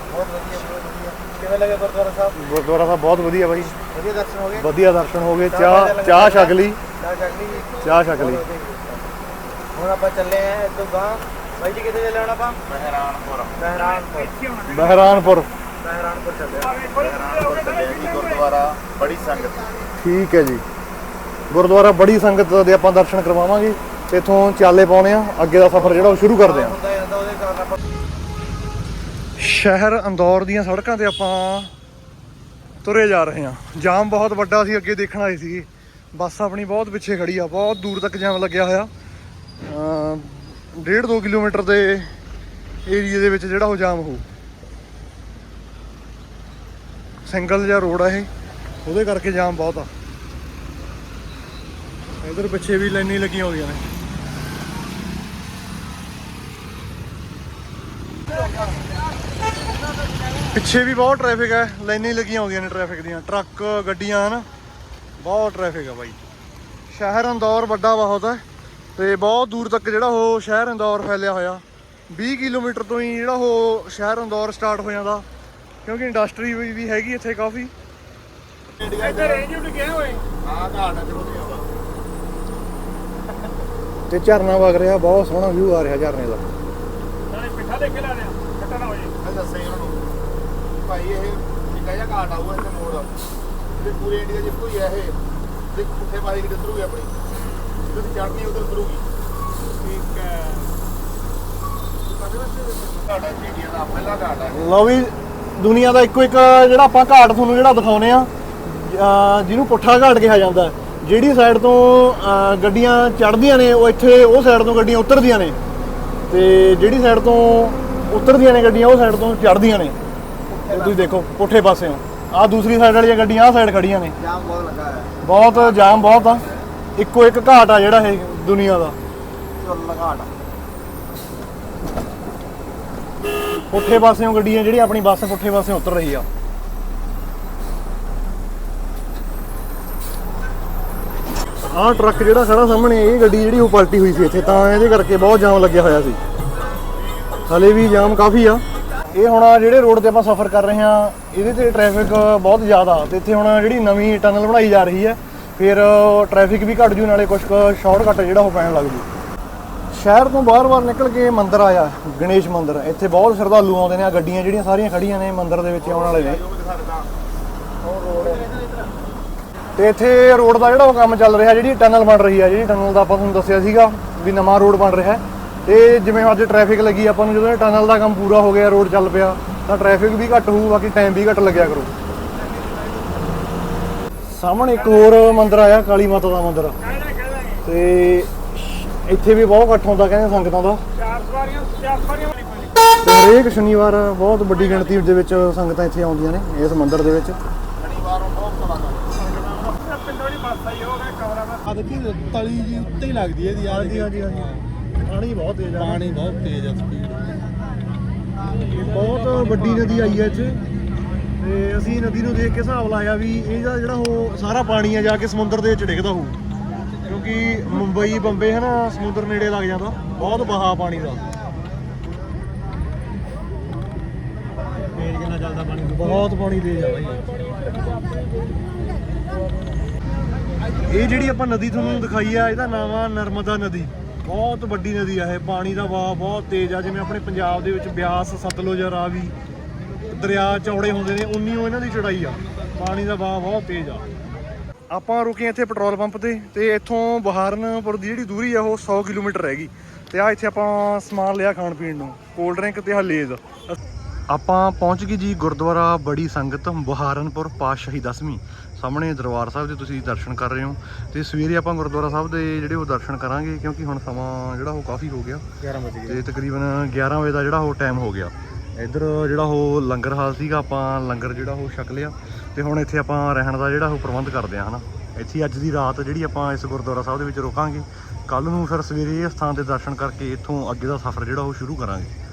ਕਿਵੇਂ ਲੱਗੇ ਗੁਰਦੁਆਰਾ ਸਾਹਿਬ? ਗੁਰਦੁਆਰਾ ਸਾਹਿਬ ਬਹੁਤ ਵਧੀਆ ਬਾਈ। ਵਧੀਆ ਦਰਸ਼ਨ ਹੋ ਗਏ? ਵਧੀਆ ਦਰਸ਼ਨ ਹੋ ਗਏ। ਚਾਹ ਚਾਹ ਛਕ ਲਈ। ਚਾਹ ਚੱਕ ਲਈ ਚਾਹ ਛਕ ਲਈ। ਹੁਣ ਆਪਾਂ ਚੱਲੇ ਆਂ ਇਦੋਂ ਗਾਂ ਬਾਈ ਜੀ ਕਿੱਥੇ ਚੱਲੇ ਹੁਣ ਆਪਾਂ? ਮਹਿਰਾਨਪੁਰ ਮਹਿਰਾਨਪੁਰ ਬਹਿਰਾਮਪੁਰ ਮਹਿਰਾਨਪੁਰ ਚੱਲੇ ਆਂ। ਗੁਰਦੁਆਰਾ ਬੜੀ ਸੰਗਤ। ਠੀਕ ਹੈ ਜੀ। ਗੁਰਦੁਆਰਾ ਬੜੀ ਸੰਗਤ ਦੇ ਆਪਾਂ ਦਰਸ਼ਨ ਕਰਵਾਵਾਂਗੇ। ਇਥੋਂ ਚਾਲੇ ਪਾਉਣੇ ਆ। ਅੱਗੇ ਦਾ ਸਫ਼ਰ ਜਿਹੜਾ ਉਹ ਸ਼ੁਰੂ ਕਰਦੇ ਆ। ਸ਼ਹਿਰ ਅੰਦੌਰ ਦੀਆਂ ਸੜਕਾਂ ਤੇ ਆਪਾਂ ਤੁਰੇ ਜਾ ਰਹੇ ਹਾਂ। ਜਾਮ ਬਹੁਤ ਵੱਡਾ ਸੀ, ਅੱਗੇ ਦੇਖਣ ਆਏ ਸੀ। ਬੱਸ ਆਪਣੀ ਬਹੁਤ ਪਿੱਛੇ ਖੜੀ ਆ, ਬਹੁਤ ਦੂਰ ਤੱਕ ਜਾਮ ਲੱਗਿਆ ਹੋਇਆ। ਅਮ ਡੇਢ 2 ਕਿਲੋਮੀਟਰ ਦੇ ਏਰੀਏ ਦੇ ਵਿੱਚ ਜਿਹੜਾ ਉਹ ਜਾਮ ਹੋਊ। ਸਿੰਗਲ ਜਿਹਾ ਰੋਡ ਆ ਇਹ, ਉਹਦੇ ਕਰਕੇ ਜਾਮ ਬਹੁਤ ਆ। ਇਧਰ ਪਿੱਛੇ ਵੀ ਲਾਈਨਾਂ ਲੱਗੀਆਂ ਹੋਈਆਂ ਨੇ। ਪਿੱਛੇ ਵੀ ਬਹੁਤ ਟ੍ਰੈਫਿਕ ਹੈ ਲਾਈਨਾਂ ਹੀ ਲੱਗੀਆਂ ਹੋਈਆਂ ਨੇ ਟ੍ਰੈਫਿਕ ਦੀਆਂ। ਟਰੱਕ ਗੱਡੀਆਂ ਹਨ? ਬਹੁਤ ਟ੍ਰੈਫਿਕ ਹੈ ਬਾਈ। ਸ਼ਹਿਰ ਇੰਦੌਰ ਵੱਡਾ ਬਹੁਤ ਹੈ ਤੇ ਬਹੁਤ ਦੂਰ ਤੱਕ ਜਿਹੜਾ ਉਹ ਸ਼ਹਿਰ ਇੰਦੌਰ ਫੈਲਿਆ ਹੋਇਆ। 20 ਕਿਲੋਮੀਟਰ ਤੋਂ ਹੀ ਜਿਹੜਾ ਉਹ ਸ਼ਹਿਰ ਇੰਦੌਰ ਸਟਾਰਟ ਹੋ ਜਾਂਦਾ। ਕਿਉਂਕਿ ਇੰਡਸਟਰੀ ਵੀ ਵੀ ਹੈਗੀ ਇੱਥੇ ਕਾਫੀ। ਤੇ ਝਰਨਾ ਵਗ ਰਿਹਾ ਬਹੁਤ ਸੋਹਣਾ ਵਿਊ ਆ ਰਿਹਾ ਝਰਨੇ ਦਾ। ਮੈਂ ਦੱਸੇ ਉਹਨਾਂ ਨੂੰ। ਕਿ ਭਾਈ ਇਹ ਨਿੱਕਾ ਜਿਹਾ ਘਾਟ ਆਊਗਾ ਇੱਥੇ ਮੋੜ। ਤੇ ਪੂਰੇ ਇੰਡੀਆ ਕੋਈ ਹੈ ਇਹ। ਤੇ ਪੁੱਠੇ ਪਾਸੇ ਕਿਤੇ ਉਤਰੂਗੀ ਆਪਣੀ। ਜਿੱਥੇ ਚੜਨੀ ਉਧਰ ਉਤਰੂਗੀ। ਠੀਕ ਹੈ। ਇੰਡੀਆ ਦਾ ਪਹਿਲਾ ਘਾਟ ਹੈ ਲਓ ਵੀ ਦੁਨੀਆ ਦਾ ਇੱਕੋ ਇੱਕ ਜਿਹੜਾ ਆਪਾਂ ਘਾਟ ਤੁਹਾਨੂੰ ਜਿਹੜਾ ਦਿਖਾਉਨੇ ਆ ਜਿਹਨੂੰ ਪੁੱਠਾ ਘਾਟ ਕਿਹਾ ਜਾਂਦਾ। ਜਿਹੜੀ ਸਾਈਡ ਤੋਂ ਗੱਡੀਆਂ ਚੜ੍ਹਦੀਆਂ ਨੇ ਉਹ ਇੱਥੇ ਉਹ ਸਾਈਡ ਤੋਂ ਗੱਡੀਆਂ ਉਤਰਦੀਆਂ ਨੇ। ਤੇ ਜਿਹੜੀ ਸਾਈਡ ਤੋਂ ਉਤਰਦੀਆਂ ਨੇ ਗੱਡੀਆਂ ਉਹ ਸਾਈਡ ਤੋਂ ਚੜ੍ਹਦੀਆਂ ਨੇ। ਤੁਸੀਂ ਦੇਖੋ ਪੁੱਠੇ ਪਾਸਿਓਂ ਆ ਦੂਸਰੀ ਸਾਈਡ ਵਾਲੀਆਂ ਗੱਡੀਆਂ ਆ ਸਾਈਡ ਖੜੀਆਂ ਨੇ। ਜਾਮ ਬਹੁਤ ਲੱਗਾ ਹੈ ਬਹੁਤ ਜਾਮ ਬਹੁਤ ਆ। ਇੱਕੋ ਇੱਕ ਘਾਟ ਆ ਜਿਹੜਾ ਇਹ ਦੁਨੀਆ ਦਾ। ਝੁੱਲ ਘਾਟ ਪੁੱਠੇ ਪਾਸਿਓਂ ਗੱਡੀਆਂ ਜਿਹੜੀ ਆਪਣੀ ਬੱਸ ਪੁੱਠੇ ਪਾਸਿਓਂ ਉਤਰ ਰਹੀ ਆ। ਆਹ ਟਰੱਕ ਜਿਹੜਾ ਖੜਾ ਸਾਹਮਣੇ ਇਹ ਗੱਡੀ ਜਿਹੜੀ ਉਹ ਪਲਟੀ ਹੋਈ ਸੀ ਇੱਥੇ ਤਾਂ ਇਹਦੇ ਕਰਕੇ ਬਹੁਤ ਜਾਮ ਲੱਗਿਆ ਹੋਇਆ ਸੀ। ਹਲੇ ਵੀ ਜਾਮ ਕਾਫੀ ਆ। ਇਹ ਹੁਣ ਜਿਹੜੇ ਰੋਡ ਤੇ ਆਪਾਂ ਸਫ਼ਰ ਕਰ ਰਹੇ ਹਾਂ, ਇਹਦੇ ਤੇ ਟ੍ਰੈਫਿਕ ਬਹੁਤ ਜ਼ਿਆਦਾ ਤੇ ਇੱਥੇ ਹੁਣ ਜਿਹੜੀ ਨਵੀਂ ਟਨਲ ਬਣਾਈ ਜਾ ਰਹੀ ਹੈ, ਫਿਰ ਟ੍ਰੈਫਿਕ ਵੀ ਘਟ ਜੂ, ਨਾਲੇ ਕੁਝ ਸ਼ਾਰਟਕਟ ਜਿਹੜਾ ਉਹ ਪੈਣ ਲੱਗ ਜੂ। ਸ਼ਹਿਰ ਤੋਂ ਬਾਹਰ-ਬਾਹਰ ਨਿਕਲ ਕੇ ਮੰਦਿਰ ਆਇਆ, ਗਣੇਸ਼ ਮੰਦਿਰ। ਇੱਥੇ ਬਹੁਤ ਸ਼ਰਧਾਲੂ ਆਉਂਦੇ ਨੇ ਆ ਗੱਡੀਆਂ ਜਿਹੜੀਆਂ ਸਾਰੀਆਂ ਖੜੀਆਂ ਨੇ ਮੰਦਿਰ ਦੇ ਵਿੱਚ ਆਉਣ ਵਾਲੇ ਨੇ। ਤੇ ਇੱਥੇ ਰੋਡ ਦਾ ਜਿਹੜਾ ਉਹ ਕੰਮ ਚੱਲ ਰਿਹਾ, ਜਿਹੜੀ ਟਨਲ ਬਣ ਰਹੀ ਹੈ ਜਿਹੜੀ ਟਨਲ ਦਾ ਆਪਾਂ ਤੁਹਾਨੂੰ ਦੱਸਿਆ ਸੀਗਾ, ਵੀ ਨਵਾਂ ਰੋਡ ਬਣ ਰਿਹਾ ਹੈ। ਤੇ ਜਿਵੇਂ ਅੱਜ ਟ੍ਰੈਫਿਕ ਲੱਗੀ ਆਪਾਂ ਨੂੰ ਜਦੋਂ ਟਨਲ ਦਾ ਕੰਮ ਪੂਰਾ ਹੋ ਗਿਆ ਰੋਡ ਚੱਲ ਪਿਆ ਤਾਂ ਟ੍ਰੈਫਿਕ ਵੀ ਘੱਟ ਹੋਊ ਬਾਕੀ ਟਾਈਮ ਵੀ ਘੱਟ ਲੱਗਿਆ ਕਰੂ। ਸਾਹਮਣੇ ਇੱਕ ਹੋਰ ਮੰਦਿਰ ਆਇਆ ਕਾਲੀ ਮਾਤਾ ਦਾ ਮੰਦਿਰ। ਤੇ ਇੱਥੇ ਵੀ ਬਹੁਤ ਇਕੱਠ ਹੁੰਦਾ ਕਹਿੰਦੇ ਸੰਗਤਾਂ ਦਾ। ਹਰੇਕ ਸ਼ਨੀਵਾਰ ਬਹੁਤ ਵੱਡੀ ਗਿਣਤੀ ਦੇ ਵਿੱਚ ਸੰਗਤਾਂ ਇੱਥੇ ਆਉਂਦੀਆਂ ਨੇ ਇਸ ਮੰਦਿਰ ਦੇ ਵਿੱਚ। ਆ ਦੇਖੀ ਤਲੀ ਜੀ ਉੱਤੇ ਹੀ ਲੱਗਦੀ ਹੈ ਇਹਦੀ ਆ ਹਾਂਜੀ ਹਾਂਜੀ। ਪਾਣੀ ਬਹੁਤ ਤੇਜ਼ ਆ। ਪਾਣੀ ਬਹੁਤ ਤੇਜ਼ ਆ ਸਪੀਡ ਬਹੁਤ ਵੱਡੀ ਨਦੀ ਆਈ ਹੈ ਇੱਥੇ। ਤੇ ਅਸੀਂ ਨਦੀ ਨੂੰ ਦੇਖ ਕੇ ਹਿਸਾਬ ਲਾਇਆ ਵੀ ਇਹਦਾ ਜਿਹੜਾ ਉਹ ਸਾਰਾ ਪਾਣੀ ਆ ਜਾ ਕੇ ਸਮੁੰਦਰ ਦੇ ਵਿੱਚ ਡਿੱਗਦਾ ਹੋਊ। ਕਿਉਂਕਿ ਮੁੰਬਈ ਬੰਬੇ ਹੈ ਨਾ ਸਮੁੰਦਰ ਨੇੜੇ ਲੱਗ ਜਾਂਦਾ। ਬਹੁਤ ਬਹਾ ਪਾਣੀ ਦਾ। ਤੇਜ਼ ਕਿੰਨਾ ਚੱਲਦਾ ਪਾਣੀ? ਬਹੁਤ ਪਾਣੀ ਤੇਜ਼ ਆ ਬਾਈ। ਇਹ ਜਿਹੜੀ ਆਪਾਂ ਨਦੀ ਤੁਹਾਨੂੰ ਦਿਖਾਈ ਆ ਇਹਦਾ ਨਾਮ ਆ ਨਰਮਦਾ ਨਦੀ। ਬਹੁਤ ਵੱਡੀ ਨਦੀ ਆ ਇਹ, ਪਾਣੀ ਦਾ ਵਹਾਅ ਬਹੁਤ ਤੇਜ਼ ਆ, ਜਿਵੇਂ ਆਪਣੇ ਪੰਜਾਬ ਦੇ ਵਿੱਚ ਬਿਆਸ, ਸਤਲੁਜ, ਰਾਵੀ, ਦਰਿਆ, ਚੌੜੇ ਹੁੰਦੇ ਨੇ ਉਨੀ ਉਹ ਇਹਨਾਂ ਦੀ ਚੜਾਈ ਆ। ਪਾਣੀ ਦਾ ਵਹਾਅ ਬਹੁਤ ਤੇਜ਼ ਆ। ਆਪਾਂ ਰੁਕੇ ਇੱਥੇ ਪੈਟਰੋਲ ਪੰਪ ਤੇ ਤੇ ਇੱਥੋਂ ਬਹਾਰਨਪੁਰ ਦੀ ਜਿਹੜੀ ਦੂਰੀ ਆ, ਉਹ 100 ਕਿਲੋਮੀਟਰ ਰਹਿ ਗਈ। ਤੇ ਆ ਇੱਥੇ ਆਪਾਂ ਸਮਾਨ ਲਿਆ ਖਾਣ ਪੀਣ ਨੂੰ ਕੋਲਡ ਡਰਿੰਕ ਤੇ ਹਲੇਜ਼ ਆਪਾਂ ਪਹੁੰਚ ਗਏ ਜੀ ਗੁਰਦੁਆਰਾ ਬੜੀ ਸੰਗਤ, ਬਹਾਰਨਪੁਰ ਪਾਤਸ਼ਾਹੀ ਦਸਵੀਂ। ਸਾਹਮਣੇ ਦਰਬਾਰ ਸਾਹਿਬ ਦੇ ਤੁਸੀਂ ਦਰਸ਼ਨ ਕਰ ਰਹੇ ਹੋ ਤੇ ਸਵੇਰੇ ਆਪਾਂ ਗੁਰਦੁਆਰਾ ਸਾਹਿਬ ਦੇ ਜਿਹੜੇ ਉਹ ਦਰਸ਼ਨ ਕਰਾਂਗੇ ਕਿਉਂਕਿ ਹੁਣ ਸਮਾਂ ਜਿਹੜਾ ਉਹ ਕਾਫੀ ਹੋ ਗਿਆ। 11 ਵਜੇ ਤੇ ਤਕਰੀਬਨ 11 ਵਜੇ ਦਾ ਜਿਹੜਾ ਉਹ ਟਾਈਮ ਹੋ ਗਿਆ। ਇੱਧਰ ਜਿਹੜਾ ਉਹ ਲੰਗਰ ਹਾਲ ਸੀਗਾ ਆਪਾਂ ਲੰਗਰ ਜਿਹੜਾ ਉਹ ਛਕ ਲਿਆ ਤੇ ਹੁਣ ਇੱਥੇ ਆਪਾਂ ਰਹਿਣ ਦਾ ਜਿਹੜਾ ਉਹ ਪ੍ਰਬੰਧ ਕਰਦੇ ਆ ਹਨਾ। ਇੱਥੇ ਅੱਜ ਦੀ ਰਾਤ ਜਿਹੜੀ ਆਪਾਂ ਇਸ ਗੁਰਦੁਆਰਾ ਸਾਹਿਬ ਦੇ ਵਿੱਚ ਰੁਕਾਂਗੇ। ਕੱਲ ਨੂੰ ਫਿਰ ਸਵੇਰੇ ਇਸ ਥਾਂ ਤੇ ਦਰਸ਼ਨ ਕਰਕੇ ਇੱਥੋਂ ਅੱਗੇ ਦਾ ਸਫ਼ਰ ਜਿਹੜਾ ਉਹ ਸ਼ੁਰੂ ਕਰਾਂਗੇ।